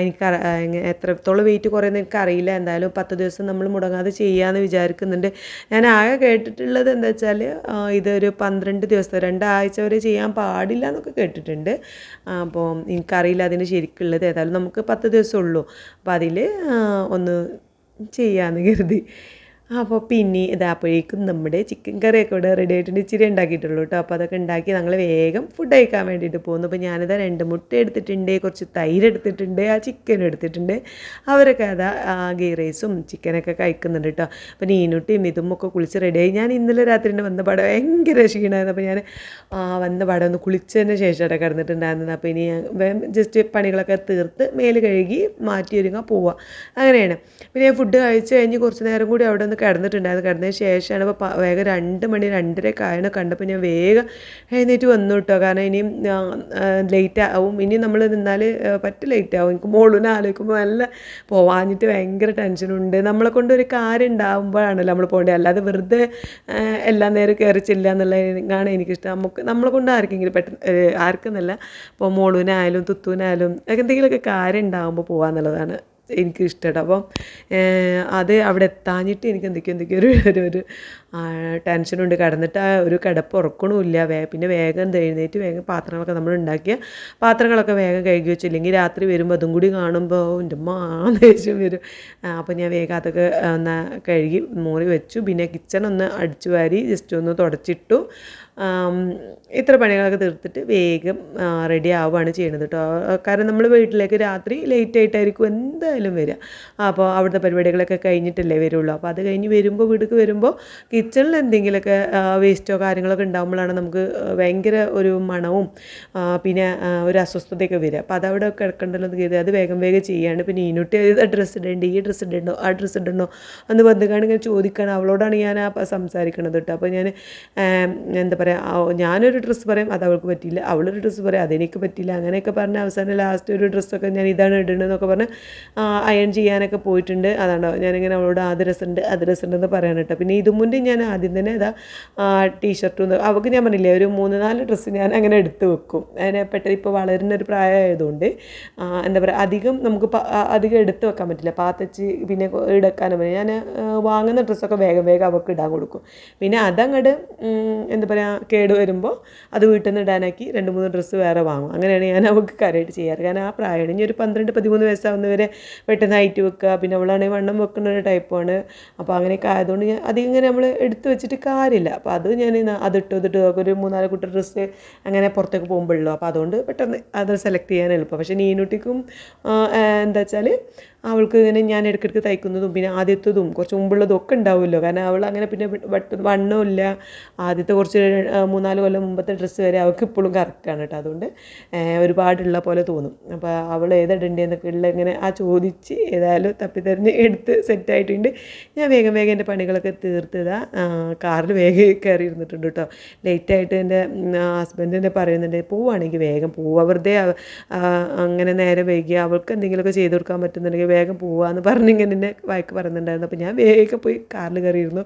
എനിക്ക് എത്രത്തോളം വെയിറ്റ് കുറയുന്ന എനിക്കറിയില്ല. എന്തായാലും പത്ത് ദിവസം നമ്മൾ മുടങ്ങാതെ ചെയ്യാമെന്ന് വിചാരിക്കുന്നുണ്ട്. ഞാൻ ആകെ കേട്ടിട്ടുള്ളത് എന്താ വെച്ചാൽ ഇതൊരു പന്ത്രണ്ട് ദിവസം രണ്ടാഴ്ച വരെ ചെയ്യാൻ പാടില്ല എന്നൊക്കെ കേട്ടിട്ടുണ്ട്. അപ്പോൾ എനിക്കറിയില്ല അതിന് ശരിക്കുള്ളത് ഏതായാലും നമുക്ക് പത്ത് ദിവസമേ ഉള്ളൂ. അപ്പോൾ അതിൽ ഒന്ന് ചെയ്യാമെന്ന് കരുതി. അപ്പോൾ പിന്നെ ഇതാപ്പോഴേക്കും നമ്മുടെ ചിക്കൻ കറിയൊക്കെ ഇവിടെ റെഡി ആയിട്ടുണ്ട്. ഇച്ചിരി ഉണ്ടാക്കിയിട്ടുള്ളൂ കേട്ടോ. അപ്പോൾ അതൊക്കെ ഉണ്ടാക്കി ഞങ്ങൾ വേഗം ഫുഡ് കഴിക്കാൻ വേണ്ടിയിട്ട് പോകുന്നു. അപ്പോൾ ഞാനിതാ രണ്ട് മുട്ട എടുത്തിട്ടുണ്ട് കുറച്ച് തൈര് എടുത്തിട്ടുണ്ട് ആ ചിക്കൻ എടുത്തിട്ടുണ്ട്. അവരൊക്കെ അതാ ഗീ റൈസും ചിക്കനൊക്കെ കഴിക്കുന്നുണ്ട് കേട്ടോ. അപ്പോൾ നീനുട്ടിയും ഇതും ഒക്കെ കുളിച്ച് റെഡിയായി ഞാൻ ഇന്നലെ രാത്രി വന്ന പടം ഭയങ്കര ക്ഷീണമായിരുന്നു അപ്പോൾ ഞാൻ വന്ന പടം ഒന്ന് കുളിച്ചതിന് ശേഷമാണ് കിടന്നിട്ടുണ്ടായിരുന്നത്. അപ്പോൾ ഇനി ജസ്റ്റ് പണികളൊക്കെ തീർത്ത് മേൽ കഴുകി മാറ്റി ഒരുങ്ങാൻ പോവുക അങ്ങനെയാണ്. പിന്നെ ഫുഡ് കഴിച്ച് കഴിഞ്ഞ് കുറച്ച് നേരം കൂടി അവിടെ ഒന്ന് കിടന്നിട്ടുണ്ടായിരുന്നു. കിടന്നതിന് ശേഷമാണ് ഇപ്പോൾ വേഗം രണ്ട് മണി രണ്ടര ആയതിനെ കണ്ടപ്പോൾ ഞാൻ വേഗം എഴുന്നേറ്റ് വന്നു കേട്ടോ. കാരണം ഇനിയും ലേറ്റ് ആവും. ഇനി നമ്മൾ നിന്നാൽ പറ്റ ലേറ്റ് ആവും. എനിക്ക് മോളിനെ ആലോചിക്കുമ്പോൾ നല്ല പോവാഞ്ഞിട്ട് ഭയങ്കര ടെൻഷനുണ്ട് നമ്മളെ കൊണ്ട് ഒരു കാര്യം ഉണ്ടാകുമ്പോഴാണല്ലോ നമ്മൾ പോകേണ്ടത്. അല്ലാതെ വെറുതെ എല്ലാ നേരം കയറി ചെല്ലുക എന്നുള്ളതാണ് എനിക്കിഷ്ടം. നമുക്ക് നമ്മളെ കൊണ്ട് ആർക്കെങ്കിലും പെട്ടെന്ന് ആർക്കെന്നല്ല. ഇപ്പോൾ മോളൂനായാലും തുത്തൂനായാലും എന്തെങ്കിലുമൊക്കെ കാര്യം ഉണ്ടാകുമ്പോൾ പോകാന്നുള്ളതാണ് എനിക്ക് ഇഷ്ടമാണ് അപ്പം അത് അവിടെ എത്താഞ്ഞിട്ട് എനിക്ക് എന്തൊക്കെയോ എന്തൊക്കെയോ ഒരു ഒരു ടെൻഷനുണ്ട് കിടന്നിട്ട് ആ ഒരു കിടപ്പ് ഉറക്കണമില്ല. വേ പിന്നെ വേഗം എഴുന്നേറ്റ് വേഗം പാത്രങ്ങളൊക്കെ നമ്മൾ ഉണ്ടാക്കിയ പാത്രങ്ങളൊക്കെ വേഗം കഴുകി വെച്ചു ഇല്ലെങ്കിൽ രാത്രി വരുമ്പോൾ അതും കൂടി കാണുമ്പോൾ എന്റെ മാ വരും. അപ്പോൾ ഞാൻ വേഗം അതൊക്കെ ഒന്ന് കഴുകി മൂറി വെച്ചു. പിന്നെ കിച്ചൺ ഒന്ന് അടിച്ചു വാരി ജസ്റ്റ് ഒന്ന് തുടച്ചിട്ടു. ഇത്ര പണികളൊക്കെ തീർത്തിട്ട് വേഗം റെഡി ആവുകയാണ് ചെയ്യുന്നത് കേട്ടോ കാരണം നമ്മൾ വീട്ടിലേക്ക് രാത്രി ലേറ്റ് ആയിട്ടായിരിക്കും എന്തായാലും വരിക. അപ്പോൾ അവിടുത്തെ പരിപാടികളൊക്കെ കഴിഞ്ഞിട്ടല്ലേ വരുള്ളൂ. അപ്പോൾ അത് കഴിഞ്ഞ് വരുമ്പോൾ വീട്ടിലേക്ക് വരുമ്പോൾ കിച്ചണിൽ എന്തെങ്കിലുമൊക്കെ വേസ്റ്റോ കാര്യങ്ങളൊക്കെ ഉണ്ടാകുമ്പോഴാണ് നമുക്ക് ഭയങ്കര ഒരു മണവും പിന്നെ ഒരു അസ്വസ്ഥതയൊക്കെ വരിക. അപ്പോൾ അതവിടെ കിടക്കണ്ടല്ലോ എന്ന് കരുതി അത് വേഗം വേഗം ചെയ്യാണ് പിന്നെ ഈനുട്ടി ഡ്രസ്സ് ഇടേണ്ടി ഈ ഡ്രസ്സ് ഇടണോ ആ ഡ്രസ്സ് ഇടണോ എന്ന് ബന്ധുക്കാണ് ഇങ്ങനെ ചോദിക്കണം. അവളോടാണ് ഞാൻ ആ സംസാരിക്കണത് കേട്ടോ. അപ്പോൾ ഞാൻ എന്താ പറയുക ഞാനൊരു ഡ്രസ്സ് പറയും അത് അവൾക്ക് പറ്റിയില്ല. അവളൊരു ഡ്രസ്സ് പറയും അതെനിക്ക് പറ്റിയില്ല. അങ്ങനെയൊക്കെ പറഞ്ഞ് അവസാനം ലാസ്റ്റ് ഒരു ഡ്രസ്സൊക്കെ ഞാൻ ഇതാണ് ഇടണമെന്നൊക്കെ പറഞ്ഞ് അയൺ ചെയ്യാനൊക്കെ പോയിട്ടുണ്ട്. അതാണ് ഞാനിങ്ങനെ അവളോട് ആ ഡ്രസ്സ് ഉണ്ട് ആ ഡ്രസ്സ് ഉണ്ടെന്ന് പറയാൻ പിന്നെ ഇതും മുന്നേ ഞാൻ ആദ്യം തന്നെ ഇതാ ടീഷർട്ടും അവൾക്ക് ഞാൻ പറഞ്ഞില്ലേ ഒരു മൂന്ന് നാല് ഡ്രസ്സ് ഞാൻ അങ്ങനെ എടുത്ത് വെക്കും. അതിനെ പെട്ടെന്ന് ഇപ്പോൾ വളരുന്ന ഒരു പ്രായമായതുകൊണ്ട് എന്താ പറയുക അധികം നമുക്ക് അധികം എടുത്ത് വെക്കാൻ പറ്റില്ല. പാത്തച്ച് പിന്നെ എടുക്കാനും പറ്റില്ല. ഞാൻ വാങ്ങുന്ന ഡ്രസ്സൊക്കെ വേഗം വേഗം അവൾക്ക് ഇടാൻ കൊടുക്കും. പിന്നെ അതങ്ങോട്ട് എന്താ പറയുക കേട് വരുമ്പോൾ അത് വീട്ടിൽ നിന്ന് ഇടാനാക്കി രണ്ട് മൂന്ന് ഡ്രസ്സ് വേറെ വാങ്ങും. അങ്ങനെയാണ് ഞാൻ അവൾക്ക് കാര്യമായിട്ട് ചെയ്യാറ്. കാരണം ആ പ്രായമാണ് ഇനി ഒരു പന്ത്രണ്ട് പതിമൂന്ന് വയസ്സാവുന്നവരെ പെട്ടെന്ന് ഹൈറ്റ് വെക്കുക. പിന്നെ അവളാണെങ്കിൽ വണ്ണം വെക്കുന്ന ഒരു ടൈപ്പാണ്. അപ്പോൾ അങ്ങനെയൊക്കെ ആയതുകൊണ്ട് ഞാൻ അധികം ഇങ്ങനെ നമ്മൾ എടുത്ത് വെച്ചിട്ട് കാര്യമില്ല. അപ്പോൾ അത് ഞാൻ അതിട്ട് ഇതിട്ട് ഒരു മൂന്നാൽ കുട്ടി ഡ്രസ്സ് അങ്ങനെ പുറത്തേക്ക് പോകുമ്പോഴല്ലോ അപ്പോൾ അതുകൊണ്ട് പെട്ടെന്ന് അത് സെലക്ട് ചെയ്യാൻ എളുപ്പം. പക്ഷേ നീനുട്ടിക്കും എന്താ വെച്ചാൽ അവൾക്ക് ഇങ്ങനെ ഞാൻ ഇടയ്ക്കിടയ്ക്ക് തയ്ക്കുന്നതും പിന്നെ ആദ്യത്തതും കുറച്ച് മുമ്പുള്ളതും ഒക്കെ ഉണ്ടാവുമല്ലോ. കാരണം അവൾ അങ്ങനെ പിന്നെ വണ്ണമില്ല ആദ്യത്തെ കുറച്ച് മൂന്നാൽ കൊല്ലം മുമ്പത്തെ ഡ്രസ്സ് വരെ അവൾക്ക് ഇപ്പോഴും കറക്റ്റാണ് കേട്ടോ അതുകൊണ്ട് ഒരുപാടുള്ള പോലെ തോന്നും. അപ്പോൾ അവൾ ഏതിടണ്ടേന്നൊക്കെ ഉള്ള ഇങ്ങനെ ആ ചോദിച്ച് ഏതായാലും തപ്പിത്തെറിഞ്ഞ് എടുത്ത് സെറ്റായിട്ടുണ്ട് ഞാൻ വേഗം വേഗം എന്റെ പണികളൊക്കെ തീർത്തതാ കാറിൽ വേഗം കയറി ഇരുന്നിട്ടുണ്ട് കേട്ടോ ലേറ്റായിട്ട് എന്റെ ഹസ്ബൻഡ് എന്നെ പറയുന്നുണ്ട് പോവുകയാണെങ്കിൽ വേഗം പോവുക വെറുതെ അങ്ങനെ നേരെ വൈകി അവൾക്ക് എന്തെങ്കിലുമൊക്കെ ചെയ്ത് കൊടുക്കാൻ പറ്റുന്നുണ്ടെങ്കിൽ വേഗം പോവാന്ന് പറഞ്ഞിങ്ങനെ എന്നെ വഴക്ക് പറയുന്നുണ്ടായിരുന്നു. അപ്പോൾ ഞാൻ വേഗം പോയി കാറിൽ കയറിയിരുന്നു.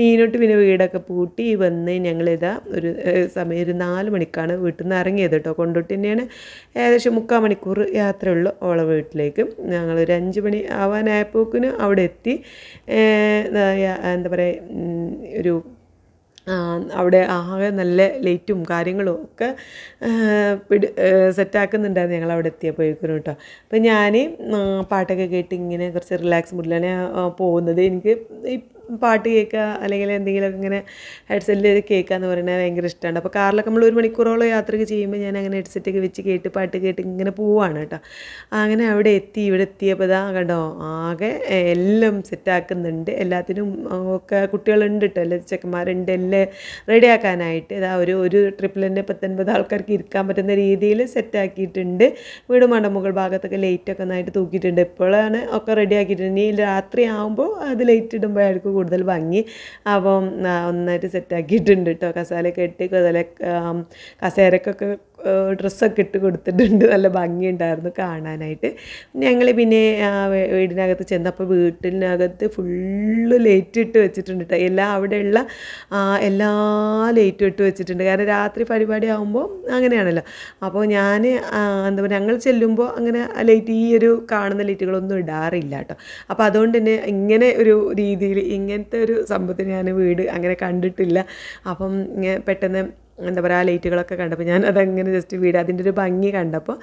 നീനോട്ട് പിന്നെ വീടൊക്കെ പൂട്ടി വന്ന് ഞങ്ങളിതാ ഒരു സമയം ഒരു നാല് മണിക്കാണ് വീട്ടിൽ നിന്ന് ഇറങ്ങിയത് കേട്ടോ കൊണ്ടോട്ട് തന്നെയാണ് ഏകദേശം മുക്കാൽ മണിക്കൂർ യാത്രയുള്ളൂ ഓളെ വീട്ടിലേക്ക്. ഞങ്ങളൊരു അഞ്ച് മണി ആവാനായപ്പോക്കിന് അവിടെ എത്തി. എന്താ പറയുക ഒരു അവിടെ ആകെ നല്ല ലൈറ്റും കാര്യങ്ങളും ഒക്കെ പിടി സെറ്റാക്കുന്നുണ്ടായിരുന്നു ഞങ്ങൾ അവിടെ എത്തിയപ്പോഴേക്കും കേട്ടോ. അപ്പം ഞാൻ പാട്ടൊക്കെ കേട്ട് ഇങ്ങനെ കുറച്ച് റിലാക്സ് മൂഡിലാണ് പോകുന്നത്. എനിക്ക് പാട്ട് കേൾക്കുക അല്ലെങ്കിൽ എന്തെങ്കിലുമൊക്കെ ഇങ്ങനെ ഹെഡ്സെറ്റിൽ കേൾക്കുക എന്ന് പറയുന്നത് ഭയങ്കര ഇഷ്ടമാണ്. അപ്പോൾ കാറിലൊക്കെ നമ്മൾ ഒരു മണിക്കൂറോളം യാത്രയൊക്കെ ചെയ്യുമ്പോൾ ഞാൻ അങ്ങനെ ഹെഡ്സെറ്റൊക്കെ വെച്ച് കേട്ട് പാട്ട് കേട്ട് ഇങ്ങനെ പോവാണ് കേട്ടോ. അങ്ങനെ അവിടെ എത്തി ഇവിടെ എത്തിയപ്പോൾ ഇതാ കണ്ടോ ആകെ എല്ലാം സെറ്റാക്കുന്നുണ്ട് എല്ലാത്തിനും ഒക്കെ കുട്ടികളുണ്ട് കേട്ടോ എല്ലാ ചെക്കന്മാരുണ്ട്. എല്ലാം റെഡിയാക്കാനായിട്ട് ഇതാ ഒരു ഒരു ട്രിപ്പിൽ തന്നെ പത്തൊൻപത് ആൾക്കാർക്ക് ഇരിക്കാൻ പറ്റുന്ന രീതിയിൽ സെറ്റാക്കിയിട്ടുണ്ട് വീട് മണ്ട മുകൾ ഭാഗത്തൊക്കെ ലൈറ്റൊക്കെ നന്നായിട്ട് തൂക്കിയിട്ടുണ്ട്. ഇപ്പോഴാണ് ഒക്കെ റെഡി ആക്കിയിട്ടുണ്ട്. ഇനി രാത്രി ആകുമ്പോൾ അത് ലൈറ്റ് ഇടുമ്പോഴായിരിക്കും കൂടുതൽ ഭംഗി. അപ്പം ഒന്നായിട്ട് സെറ്റാക്കിയിട്ടുണ്ട് കേട്ടോ കസാലയൊക്കെ ഇട്ട് കസാല കസേരക്കൊക്കെ ഡ്രസ്സൊക്കെ ഇട്ട് കൊടുത്തിട്ടുണ്ട്. നല്ല ഭംഗിയുണ്ടായിരുന്നു കാണാനായിട്ട്. ഞങ്ങൾ പിന്നെ വീടിനകത്ത് ചെന്നപ്പോൾ വീട്ടിനകത്ത് ഫുള്ള് ലൈറ്റ് ഇട്ട് വെച്ചിട്ടുണ്ട് കേട്ടോ എല്ലാ അവിടെയുള്ള എല്ലാ ലൈറ്റും ഇട്ട് വെച്ചിട്ടുണ്ട്. കാരണം രാത്രി പരിപാടി ആകുമ്പോൾ അങ്ങനെയാണല്ലോ. അപ്പോൾ ഞാൻ എന്താ പറയുക ഞങ്ങൾ ചെല്ലുമ്പോൾ അങ്ങനെ ലൈറ്റ് ഈ ഒരു കാണുന്ന ലൈറ്റുകളൊന്നും ഇടാറില്ല കേട്ടോ അപ്പോൾ അതുകൊണ്ട് തന്നെ ഇങ്ങനെ ഒരു രീതിയിൽ ഇങ്ങനത്തെ ഒരു സംഭവത്തിന് ഞാൻ വീട് അങ്ങനെ കണ്ടിട്ടില്ല. അപ്പം പെട്ടെന്ന് എന്താ പറയുക ലൈറ്റുകളൊക്കെ കണ്ടപ്പോൾ ഞാൻ അതങ്ങനെ ജസ്റ്റ് വീട് അതിന്റെ ഒരു ഭംഗി കണ്ടപ്പോൾ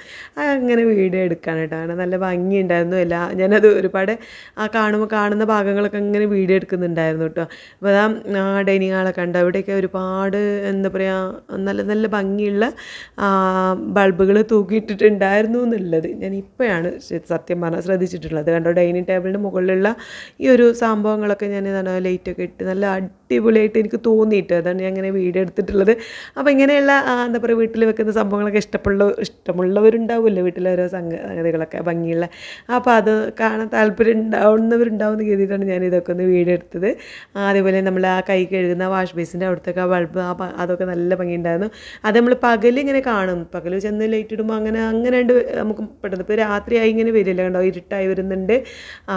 അങ്ങനെ വീഡിയോ എടുക്കാൻ കേട്ടോ. നല്ല ഭംഗി ഉണ്ടായിരുന്നു. എല്ലാ ഞാനത് ഒരുപാട് ആ കാണുമ്പോൾ കാണുന്ന ഭാഗങ്ങളൊക്കെ അങ്ങനെ വീഡിയോ എടുക്കുന്നുണ്ടായിരുന്നു കേട്ടോ. അപ്പോൾ അതാ ആ ഡൈനിങ് ഹാളൊക്കെ ഉണ്ട് അവിടെയൊക്കെ ഒരുപാട് എന്താ പറയുക നല്ല നല്ല ഭംഗിയുള്ള ബൾബുകൾ തൂക്കിയിട്ടിട്ടുണ്ടായിരുന്നു എന്നുള്ളത് ഞാൻ ഇപ്പോഴാണ് സത്യം പറഞ്ഞാൽ ശ്രദ്ധിച്ചിട്ടുള്ളത്. കണ്ടോ ഡൈനിങ് ടേബിളിന്റെ മുകളിലുള്ള ഈ ഒരു സംഭവങ്ങളൊക്കെ ഞാൻ എന്താണ് ലൈറ്റൊക്കെ ഇട്ട് നല്ല അടിപൊളിയായിട്ട് എനിക്ക് തോന്നിയിട്ട് അതാണ് ഞാൻ അങ്ങനെ വീഡിയോ എടുത്തിട്ടുള്ളത്. അപ്പോൾ ഇങ്ങനെയുള്ള എന്താ പറയുക വീട്ടിൽ വെക്കുന്ന സംഭവങ്ങളൊക്കെ ഇഷ്ടമുള്ള ഇഷ്ടമുള്ളവരുണ്ടാവുമല്ലോ വീട്ടിലെ ഓരോ സംഗ സംഗതികളൊക്കെ ഭംഗിയുള്ള. അപ്പോൾ അത് കാണാൻ താല്പര്യം ഉണ്ടാവുന്നവരുണ്ടാവുമെന്ന് കരുതിയിട്ടാണ് ഞാൻ ഇതൊക്കെ ഒന്ന് വീഡിയോ എടുത്തത്. അതേപോലെ നമ്മൾ ആ കൈ കഴുകുന്ന വാഷ് ബേസിന്റെ അവിടുത്തെ ബൾബ് ആ അതൊക്കെ നല്ല ഭംഗിയുണ്ടായിരുന്നു. അത് നമ്മൾ പകൽ ഇങ്ങനെ കാണും. പകൽ ചെന്ന് ലൈറ്റ് ഇടുമ്പോൾ അങ്ങനെ അങ്ങനെ ഉണ്ട് നമുക്ക് പെട്ടെന്ന് ഇപ്പോൾ രാത്രിയായി ഇങ്ങനെ വരില്ല. കണ്ടോ ഇരുട്ടായി വരുന്നുണ്ട്.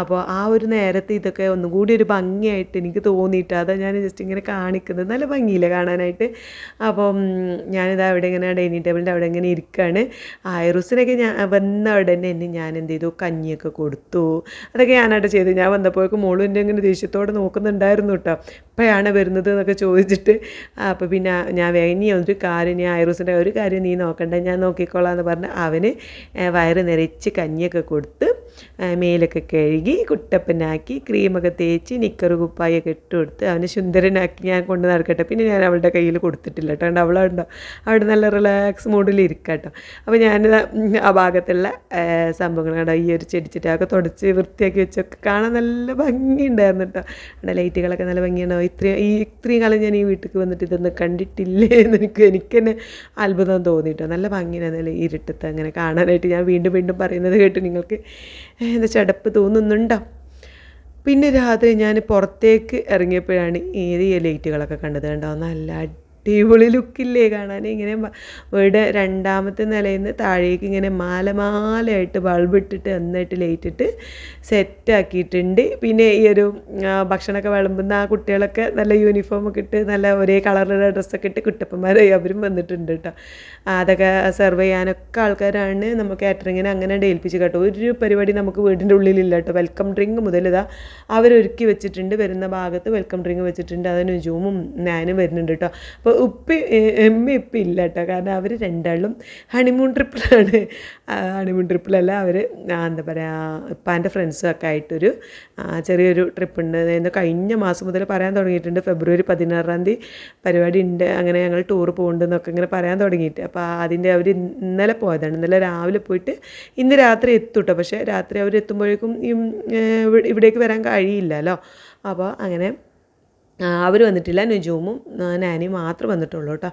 അപ്പോൾ ആ ഒരു നേരത്തെ ഇതൊക്കെ ഒന്നും കൂടി ഒരു ഭംഗിയായിട്ട് എനിക്ക് തോന്നിയിട്ട് അതാ ഞാൻ ജസ്റ്റ് ഇങ്ങനെ കാണിക്കുന്നത്. നല്ല ഭംഗിയില്ല കാണാനായിട്ട്. അപ്പം ഞാനിതാ അവിടെ ഇങ്ങനെ ഡൈനിങ് ടേബിളിന്റെ അവിടെ ഇങ്ങനെ ഇരിക്കുകയാണ് ഐറൂസിനൊക്കെ ഞാൻ വന്ന അവിടെ തന്നെ ഞാൻ എന്ത് ചെയ്തു? കഞ്ഞിയൊക്കെ കൊടുത്തു. അതൊക്കെ ഞാനായിട്ട് ചെയ്തു. ഞാൻ വന്നപ്പോഴേക്കും മോളും എന്റെ ഇങ്ങനെ ദേഷ്യത്തോടെ നോക്കുന്നുണ്ടായിരുന്നു കേട്ടോ. ഇപ്പോഴാണ് വരുന്നത് എന്നൊക്കെ ചോദിച്ചിട്ട്. അപ്പോൾ പിന്നെ ഞാൻ വേഗം ഒരു കാര്യം നീ ഐറൂസിന്റെ ഒരു കാര്യം നീ നോക്കണ്ട. ഞാൻ നോക്കിക്കോളാം എന്ന് പറഞ്ഞ് അവന് വയറ് നിറച്ച് കഞ്ഞിയൊക്കെ കൊടുത്ത് മേലൊക്കെ കഴുകി കുട്ടപ്പനാക്കി ക്രീമൊക്കെ തേച്ച് നിക്കറ് കുപ്പായൊക്കെ ഇട്ട് കൊടുത്ത് അവനെ സുന്ദരനാക്കി ഞാൻ കൊണ്ട് നടക്കട്ടെ പിന്നെ ഞാൻ അവളുടെ കയ്യിൽ കൊടുത്തിട്ടില്ല കേട്ടോ. കണ്ടോ ഉണ്ടോ. അവിടെ നല്ല റിലാക്സ് മൂഡിൽ ഇരിക്കാം കേട്ടോ. അപ്പോൾ ഞാൻ ആ ഭാഗത്തുള്ള സംഭവങ്ങൾ കണ്ടോ? ഈ ഒരു ചെടിച്ചിട്ടൊക്കെ തുടച്ച് വൃത്തിയാക്കി വെച്ചൊക്കെ കാണാൻ നല്ല ഭംഗിയുണ്ടായിരുന്നു കേട്ടോ. അവിടെ ലൈറ്റുകളൊക്കെ നല്ല ഭംഗിയുണ്ടാവും. ഇത്രയും ഈ ഇത്രയും കാലം ഞാൻ ഈ വീട്ടിൽ വന്നിട്ട് ഇതൊന്നും കണ്ടിട്ടില്ലേ എന്ന് എനിക്ക് എനിക്ക് തന്നെ അത്ഭുതം തോന്നിയിട്ടോ നല്ല ഭംഗിയാണ് നല്ല ഇരുട്ടത്ത് അങ്ങനെ കാണാനായിട്ട്. ഞാൻ വീണ്ടും വീണ്ടും പറയുന്നത് കേട്ട് നിങ്ങൾക്ക് എന്താ ചടപ്പ് തോന്നുന്നുണ്ടോ? പിന്നെ രാത്രി ഞാൻ പുറത്തേക്ക് ഇറങ്ങിയപ്പോഴാണ് ഏത് ലൈറ്റുകളൊക്കെ കണ്ടത് കണ്ടോ? നല്ല അടിപൊളി ലുക്കില്ലേ കാണാൻ ഇങ്ങനെ വീട് രണ്ടാമത്തെ നിലയിൽ നിന്ന് താഴേക്ക് ഇങ്ങനെ മാല മാലയായിട്ട് ബൾബ് ഇട്ടിട്ട് സെറ്റാക്കിയിട്ടുണ്ട് പിന്നെ ഈ ഒരു ഭക്ഷണമൊക്കെ വിളമ്പുന്ന ആ കുട്ടികളൊക്കെ നല്ല യൂണിഫോം ഒക്കെ ഇട്ട് നല്ല ഒരേ കളറിലുള്ള ഡ്രസ്സൊക്കെ ഇട്ട് കുട്ടപ്പന്മാരായി അവരും വന്നിട്ടുണ്ട് കേട്ടോ. അതൊക്കെ സെർവ് ചെയ്യാനൊക്കെ ആൾക്കാരാണ്. നമുക്ക് കാറ്ററിങ്ങിനെ അങ്ങനെ ഏൽപ്പിച്ച് കേട്ടോ. ഒരു പരിപാടി നമുക്ക് വീടിന്റെ ഉള്ളിലില്ല കേട്ടോ. വെൽക്കം ഡ്രിങ്ക് മുതൽ ഇതാ അവരൊരുക്കി വെച്ചിട്ടുണ്ട്. വരുന്ന ഭാഗത്ത് വെൽക്കം ഡ്രിങ്ക് വെച്ചിട്ടുണ്ട്. അതിന് ജൂമും ഞാനും വരുന്നുണ്ട് കേട്ടോ. അപ്പോൾ ഉപ്പി എമ്മ ഇപ്പം ഇല്ല കേട്ടോ. കാരണം അവർ രണ്ടാളും ഹണിമൂൺ ട്രിപ്പിലാണ് ഹണിമൂൺ ട്രിപ്പിലല്ല അവർ എന്താ പറയുക ഇപ്പാന്റെ ഫ്രണ്ട്സൊക്കെ ആയിട്ടൊരു ചെറിയൊരു ട്രിപ്പ് ഉണ്ട്. കഴിഞ്ഞ മാസം മുതൽ പറയാൻ തുടങ്ങിയിട്ടുണ്ട്. ഫെബ്രുവരി പതിനാറാം തീയതി പരിപാടി ഉണ്ട് അങ്ങനെ ഞങ്ങൾ ടൂർ പോകുന്നുണ്ടെന്നൊക്കെ ഇങ്ങനെ പറയാൻ തുടങ്ങിയിട്ട്. അപ്പോൾ അതിന്റെ അവർ ഇന്നലെ പോയതാണ്. ഇന്നലെ രാവിലെ പോയിട്ട് ഇന്ന് രാത്രി എത്തും കേട്ടോ പക്ഷേ രാത്രി അവർ എത്തുമ്പോഴേക്കും ഇവിടേക്ക് വരാൻ കഴിയില്ലല്ലോ. അപ്പോൾ അങ്ങനെ അവർ വന്നിട്ടില്ല. നുജൂമും നാനി മാത്രം വന്നിട്ടുള്ളൂ കേട്ടോ.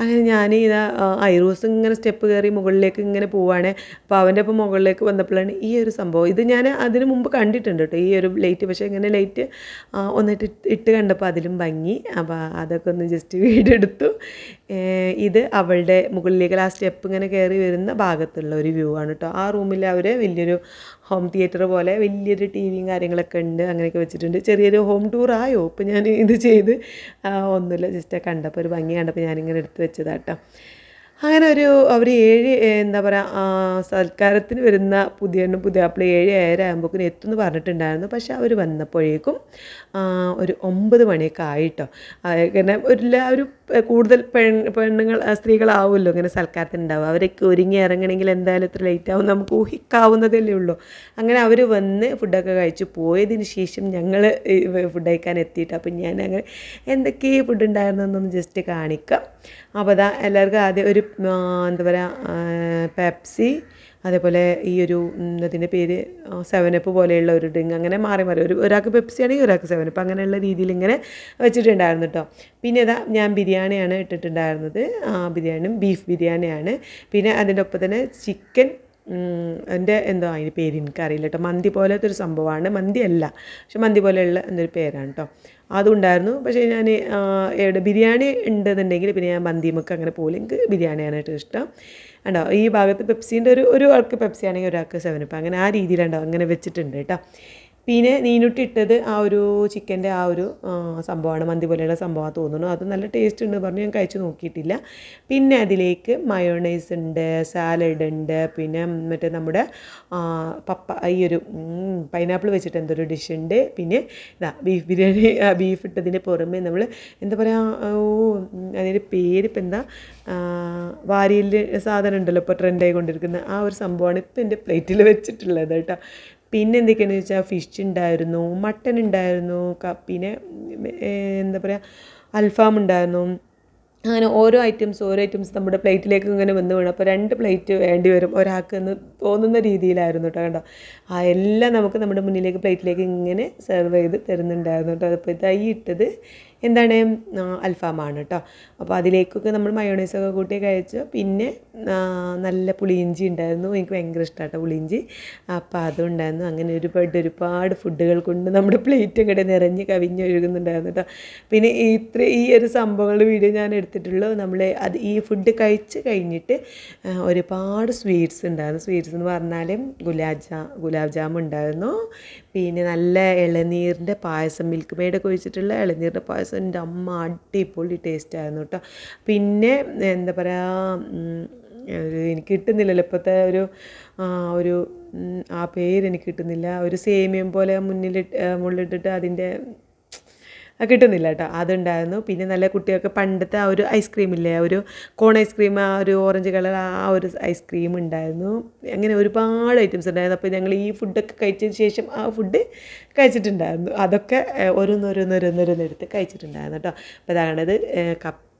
അങ്ങനെ ഞാൻ ഇതാ ഐറൂസ് ഇങ്ങനെ സ്റ്റെപ്പ് കയറി മുകളിലേക്ക് ഇങ്ങനെ പോവാണ്. അപ്പോൾ അവന്റെ ഒപ്പം മുകളിലേക്ക് വന്നപ്പോഴാണ് ഈ ഒരു സംഭവം. ഇത് ഞാൻ അതിന് മുമ്പ് കണ്ടിട്ടുണ്ട് കേട്ടോ. ഈ ഒരു ലൈറ്റ് പക്ഷേ ഇങ്ങനെ ലൈറ്റ് ഒന്നിട്ട് ഇട്ട് കണ്ടപ്പോൾ അതിലും ഭംഗി. അപ്പോൾ അതൊക്കെ ഒന്ന് ജസ്റ്റ് വീഡിയോ എടുത്തു ഇത് അവളുടെ മുകളിലേക്ക് ആ സ്റ്റെപ്പ് ഇങ്ങനെ കയറി വരുന്ന ഭാഗത്തുള്ള ഒരു വ്യൂ ആണ് കേട്ടോ. ആ റൂമിൽ അവർ വലിയൊരു ഹോം തിയേറ്റർ പോലെ വലിയൊരു ടി വിയും കാര്യങ്ങളൊക്കെ ഉണ്ട് അങ്ങനെയൊക്കെ വെച്ചിട്ടുണ്ട്. ചെറിയൊരു ഹോം ടൂർ ആയോ? ഇപ്പം ഞാൻ ഇത് ചെയ്ത് ഒന്നുമില്ല. ജസ്റ്റ് കണ്ടപ്പോൾ ഒരു ഭംഗി കണ്ടപ്പോൾ ഞാനിങ്ങനെ എടുത്ത് വെച്ചതാട്ടോ അങ്ങനെ ഒരു അവർ ഏഴ് എന്താ പറയുക സൽക്കാരത്തിന് വരുന്ന പുതിയ പുതിയ ആപ്പിൾ ഏഴ് ഏഴര ആകുമ്പോഴേക്കും എത്തുമെന്ന് പറഞ്ഞിട്ടുണ്ടായിരുന്നു. പക്ഷേ അവർ വന്നപ്പോഴേക്കും ഒരു ഒമ്പത് മണിയൊക്കെ ആയിട്ടോ. അങ്ങനെ ഒരു എല്ലാവരും കൂടുതൽ പെൺ പെണ്ണുങ്ങൾ സ്ത്രീകളാവുമല്ലോ ഇങ്ങനെ സൽക്കാരത്തിന് ഉണ്ടാവും അവരൊക്കെ ഒരുങ്ങി ഇറങ്ങണമെങ്കിൽ എന്തായാലും ഇത്ര ലേറ്റ് ആവും. നമുക്ക് ഊഹിക്കാവുന്നതല്ലേ ഉള്ളൂ. അങ്ങനെ അവർ വന്ന് ഫുഡൊക്കെ കഴിച്ച്. പോയതിന് ശേഷം ഞങ്ങൾ ഫുഡ് കഴിക്കാൻ എത്തിയിട്ട് അപ്പം ഞാൻ അങ്ങനെ എന്തൊക്കെ ഫുഡ് ഉണ്ടായിരുന്നെന്നൊന്ന് ജസ്റ്റ് കാണിക്കാം. അപ്പോൾ അതാ എല്ലാവർക്കും ആദ്യം ഒരു എന്താ പറയുക പെപ്സി അതേപോലെ ഈ ഒരു ഇതിന്റെ പേര് സെവനപ്പ് പോലെയുള്ള ഒരു ഡ്രിങ്ക് അങ്ങനെ മാറി മാറി. ഒരു ഒരാൾക്ക് പെപ്സി ആണെങ്കിൽ ഒരാൾക്ക് സെവനപ്പ് അങ്ങനെയുള്ള രീതിയിൽ ഇങ്ങനെ വെച്ചിട്ടുണ്ടായിരുന്നു കേട്ടോ പിന്നെ ഇതാ ഞാൻ ബിരിയാണിയാണ് ഇട്ടിട്ടുണ്ടായിരുന്നത്. ബിരിയാണിയും ബീഫ് ബിരിയാണിയാണ്. പിന്നെ അതിന്റെ ഒപ്പം തന്നെ ചിക്കൻ എന്റെ എന്തോ അതിന്റെ പേര് എനിക്കറിയില്ല കേട്ടോ മന്തി പോലത്തെ ഒരു സംഭവമാണ്. മന്തി അല്ല പക്ഷെ മന്തി പോലെയുള്ള എന്തൊരു പേരാണ് കേട്ടോ അതുണ്ടായിരുന്നു. പക്ഷേ ഞാൻ എവിടെ ബിരിയാണി ഉണ്ടെന്നുണ്ടെങ്കിൽ പിന്നെ ഞാൻ മന്തിമൊക്കെ അങ്ങനെ പോലും എനിക്ക് ബിരിയാണിയാണ് ഇഷ്ടം. ഉണ്ടോ ഈ ഭാഗത്ത് പെപ്സീന്റെ ഒരു ഒരു ആൾക്ക് പെപ്സി ആണെങ്കിൽ ഒരാൾക്ക് സെവനപ്പ് അങ്ങനെ ആ രീതിയിലുണ്ടോ അങ്ങനെ വെച്ചിട്ടുണ്ട് കേട്ടോ. പിന്നെ നീനുട്ടിട്ടത് ആ ഒരു ചിക്കന്റെ ആ ഒരു സംഭവമാണ്. മന്തി പോലെയുള്ള സംഭവമാണ് തോന്നുന്നു. അത് നല്ല ടേസ്റ്റ് ഉണ്ട് പറഞ്ഞ് ഞാൻ കഴിച്ച് നോക്കിയിട്ടില്ല. പിന്നെ അതിലേക്ക് മയോണൈസ് ഉണ്ട് സാലഡ് ഉണ്ട് പിന്നെ മറ്റേ നമ്മുടെ പപ്പ ഈ ഒരു പൈനാപ്പിൾ വെച്ചിട്ട് എന്തൊരു ഡിഷ് ഉണ്ട്. പിന്നെ ഇതാ ബീഫ് ബിരിയാണി ബീഫ് ഇട്ടതിന് പുറമെ നമ്മൾ എന്താ പറയുക ഓ അതിന്റെ പേര് ഇപ്പം എന്താ വാരിയിൽ സാധനം ഉണ്ടല്ലോ ഇപ്പോൾ ട്രെൻഡായി കൊണ്ടിരിക്കുന്ന ആ ഒരു സംഭവമാണ് ഇപ്പം എന്റെ പ്ലേറ്റിൽ വെച്ചിട്ടുള്ളത് കേട്ടോ. പിന്നെ എന്തൊക്കെയാണെന്ന് വെച്ചാൽ ഫിഷ് ഉണ്ടായിരുന്നു മട്ടൻ ഉണ്ടായിരുന്നു പിന്നെ എന്താ പറയുക അൽഫാം ഉണ്ടായിരുന്നു അങ്ങനെ ഓരോ ഐറ്റംസ് ഓരോ ഐറ്റംസ് നമ്മുടെ പ്ലേറ്റിലേക്ക് ഇങ്ങനെ വന്ന് വീണു. അപ്പോൾ രണ്ട് പ്ലേറ്റ് വേണ്ടി വരും ഒരാൾക്ക് എന്ന് തോന്നുന്ന രീതിയിലായിരുന്നു കേട്ടോ കണ്ടോ? ആ എല്ലാം നമുക്ക് നമ്മുടെ മുന്നിലേക്ക് പ്ലേറ്റിലേക്ക് ഇങ്ങനെ സെർവ് ചെയ്ത് തരുന്നുണ്ടായിരുന്നു കേട്ടോ അപ്പോൾ ഇതായി ഇട്ടത്. എന്താണ്? അൽഫാമാണ് കേട്ടോ അപ്പോൾ അതിലേക്കൊക്കെ നമ്മൾ മയോണൈസൊക്കെ കൂട്ടി കഴിച്ചു പിന്നെ നല്ല പുളിയിഞ്ചി ഉണ്ടായിരുന്നു. എനിക്ക് ഭയങ്കര ഇഷ്ടമാട്ടോ പുളിയിഞ്ചി. അപ്പോൾ അതുണ്ടായിരുന്നു അങ്ങനെ ഒരുപാട് ഒരുപാട് ഫുഡുകൾ കൊണ്ട് നമ്മുടെ പ്ലേറ്റ് ഇങ്ങോട്ട് നിറഞ്ഞ് കവിഞ്ഞൊഴുകുന്നുണ്ടായിരുന്നു കേട്ടോ പിന്നെ ഇത്ര ഈ ഒരു സംഭവങ്ങളുടെ വീഡിയോ ഞാൻ എടുത്തിട്ടുള്ളൂ. നമ്മൾ അത് ഈ ഫുഡ് കഴിച്ച് കഴിഞ്ഞിട്ട് ഒരുപാട് സ്വീറ്റ്സ് ഉണ്ടായിരുന്നു. സ്വീറ്റ്സ് എന്ന് പറഞ്ഞാൽ ഗുലാബ് ജാ ഗുലാബ് ജാം ഉണ്ടായിരുന്നു. പിന്നെ നല്ല ഇളനീരിന്റെ പായസം മിൽക്ക് മെയ്ഡൊക്കെ ഒഴിച്ചിട്ടുള്ള ഇളനീരിന്റെ പായസം എന്റെ അമ്മ അടിപൊളി ടേസ്റ്റ് ആയിരുന്നു കേട്ടോ പിന്നെ എന്താ പറയുക എനിക്ക് കിട്ടുന്നില്ലല്ലോ. ഇപ്പോഴത്തെ ഒരു ഒരു ആ പേര് എനിക്ക് കിട്ടുന്നില്ല. ഒരു സേമിയം പോലെ മുന്നിലിട്ട് മുള്ളിട്ടിട്ട് അതിന്റെ അത് കിട്ടുന്നില്ല കേട്ടോ. അതുണ്ടായിരുന്നു. പിന്നെ നല്ല കുട്ടികൾക്ക് പണ്ടത്തെ ആ ഒരു ഐസ്ക്രീം ഇല്ലേ ആ ഒരു കോൺ ഐസ്ക്രീം ആ ഒരു ഓറഞ്ച് കളർ ആ ഒരു ഐസ്ക്രീം ഉണ്ടായിരുന്നു. അങ്ങനെ ഒരുപാട് ഐറ്റംസ് ഉണ്ടായിരുന്നു. അപ്പോൾ ഞങ്ങൾ ഈ ഫുഡൊക്കെ കഴിച്ചതിന് ശേഷം ആ ഫുഡ് കഴിച്ചിട്ടുണ്ടായിരുന്നു. അതൊക്കെ ഓരോന്നോരോന്നോരോന്നോരോന്നെടുത്ത് കഴിച്ചിട്ടുണ്ടായിരുന്നു കേട്ടോ. അപ്പോൾ അതാണത് കപ്പ്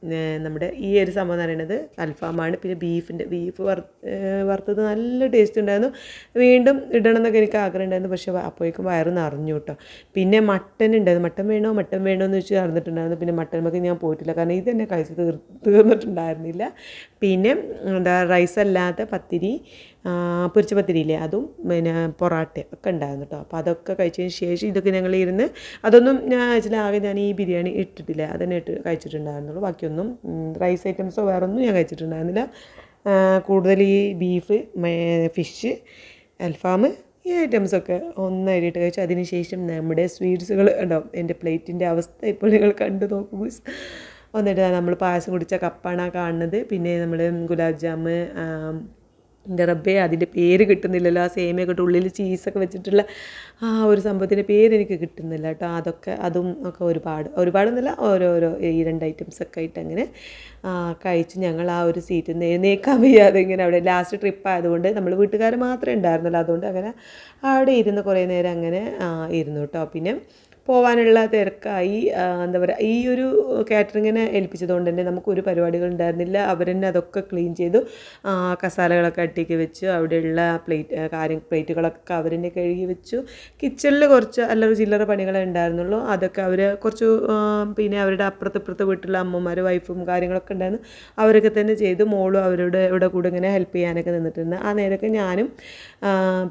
നമ്മുടെ ഈ ഒരു സംഭവം എന്ന് പറയുന്നത് അൽഫാമാണ്. പിന്നെ ബീഫിന്റെ ബീഫ് വറുത്തത് നല്ല ടേസ്റ്റ് ഉണ്ടായിരുന്നു. വീണ്ടും ഇടണം എന്നൊക്കെ എനിക്ക് ആഗ്രഹം ഉണ്ടായിരുന്നു. പക്ഷേ അപ്പോഴേക്കും വയറ് നിറഞ്ഞു കേട്ടോ. പിന്നെ മട്ടൻ ഉണ്ടായിരുന്നു. മട്ടൻ വേണോ മട്ടൻ വേണോ എന്ന് വെച്ച് നടന്നിട്ടുണ്ടായിരുന്നു പിന്നെ മട്ടൻ നമുക്ക് ഞാൻ പോയിട്ടില്ല. കാരണം ഇത് തന്നെ കഴിച്ച് തീർ തീർന്നിട്ടുണ്ടായിരുന്നില്ല. പിന്നെ എന്താ റൈസ് അല്ലാത്ത പത്തിരി പൊരിച്ച പത്തിരിയില്ലേ അതും പിന്നെ പൊറാട്ട ഒക്കെ ഉണ്ടായിരുന്നു കേട്ടോ അപ്പോൾ അതൊക്കെ കഴിച്ചതിന് ശേഷം ഇതൊക്കെ ഞങ്ങൾ ഇരുന്ന് അതൊന്നും ഞാൻ ആകെ ഞാൻ ഈ ബിരിയാണി ഇട്ടിട്ടില്ല. അതന്നെ ഇട്ട് കഴിച്ചിട്ടുണ്ടായിരുന്നുള്ളൂ. ബാക്കിയൊന്നും റൈസ് ഐറ്റംസോ വേറെ ഒന്നും ഞാൻ കഴിച്ചിട്ടുണ്ടായിരുന്നില്ല. കൂടുതൽ ഈ ബീഫ് ഫിഷ് അൽഫാം ഈ ഐറ്റംസൊക്കെ ഒന്നായിട്ട് കഴിച്ചു. അതിന് ശേഷം നമ്മുടെ സ്വീറ്റ്സുകൾ ഉണ്ടാവും എന്റെ പ്ലേറ്റിന്റെ അവസ്ഥ ഇപ്പോൾ നിങ്ങൾ കണ്ടു നോക്കൂ എന്നിട്ട് നമ്മൾ പായസം കുടിച്ച കപ്പാണ് കാണുന്നത്. പിന്നെ നമ്മൾ ഗുലാബ് ജാമ് എന്റെ റബ്ബേ അതിന്റെ പേര് കിട്ടുന്നില്ലല്ലോ. ആ സേമിയൊക്കെ ഉള്ളിൽ ചീസൊക്കെ വെച്ചിട്ടുള്ള ആ ഒരു സംഭവത്തിന്റെ പേര് എനിക്ക് കിട്ടുന്നില്ല കേട്ടോ. അതൊക്കെ അതും ഒക്കെ ഒരുപാട്. ഒരുപാട് ഒരുപാടൊന്നുമില്ല ഓരോരോ ഈ രണ്ട് ഐറ്റംസ് ഒക്കെ ആയിട്ട് അങ്ങനെ കഴിച്ച് ഞങ്ങൾ ആ ഒരു സീറ്റിൽ നിന്ന് എഴുന്നേക്കാൻ വയ്യാതെ ഇങ്ങനെ അവിടെ ലാസ്റ്റ് ട്രിപ്പ് ആയതുകൊണ്ട് നമ്മൾ വീട്ടുകാർ മാത്രമേ ഉണ്ടായിരുന്നുള്ളൂ. അതുകൊണ്ട് അങ്ങനെ അവിടെ ഇരുന്ന് കുറേ നേരം അങ്ങനെ ഇരുന്നു കേട്ടോ. പിന്നെ പോകാനുള്ള തിരക്കായി എന്താ പറയുക ഈ ഒരു കാറ്ററിങ്ങിനെ ഏൽപ്പിച്ചതുകൊണ്ട് തന്നെ നമുക്കൊരു പരിപാടികൾ ഉണ്ടായിരുന്നില്ല. അവർ തന്നെ അതൊക്കെ ക്ലീൻ ചെയ്തു കസാലകളൊക്കെ അട്ടിക്ക് വെച്ചു അവിടെയുള്ള പ്ലേറ്റ് കാര്യം പ്ലേറ്റുകളൊക്കെ അവർ തന്നെ കഴുകി വെച്ചു. കിച്ചണിൽ കുറച്ച് അല്ലറ ചില്ലറ പണികളെ ഉണ്ടായിരുന്നുള്ളൂ. അതൊക്കെ അവർ കുറച്ച് പിന്നെ അവരുടെ അപ്പുറത്ത് ഇപ്പുറത്ത് വീട്ടിലുള്ള അമ്മമാർ വൈഫും കാര്യങ്ങളൊക്കെ ഉണ്ടായിരുന്നു. അവരൊക്കെ തന്നെ ചെയ്തു. മോളും അവരുടെ ഇവിടെ കൂടെ ഇങ്ങനെ ഹെൽപ്പ് ചെയ്യാനൊക്കെ നിന്നിട്ടുണ്ട്. ആ നേരമൊക്കെ ഞാനും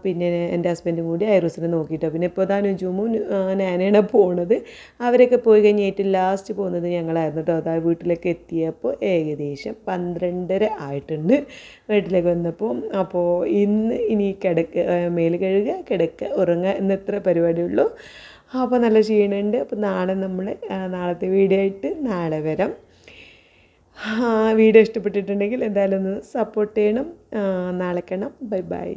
പിന്നെ എന്റെ ഹസ്ബൻഡും കൂടി ഐറൂസിനെ നോക്കിയിട്ടോ പിന്നെ ഇപ്പോൾ താനും നുജുമും നാനയാണ് പോണത്. അവരൊക്കെ പോയി കഴിഞ്ഞ് ഏറ്റവും ലാസ്റ്റ് പോകുന്നത് ഞങ്ങളായിരുന്നു കേട്ടോ അതാ വീട്ടിലേക്ക് എത്തിയപ്പോൾ ഏകദേശം പന്ത്രണ്ടര ആയിട്ടുണ്ട് വീട്ടിലേക്ക് വന്നപ്പോൾ. അപ്പോൾ ഇന്ന് ഇനി കിടക്ക മേൽ കഴുകുക കിടക്കുക ഉറങ്ങുക എന്നത്ര പരിപാടിയുള്ളൂ അപ്പോൾ നല്ല ക്ഷീണമുണ്ട്. അപ്പോൾ നാളെ നമ്മൾ നാളത്തെ വീഡിയോ ആയിട്ട് നാളെ വരാം. വീഡിയോ ഇഷ്ടപ്പെട്ടിട്ടുണ്ടെങ്കിൽ എന്തായാലും ഒന്ന് സപ്പോർട്ട് ചെയ്യണം. നാളെ കാണാം. Bye bye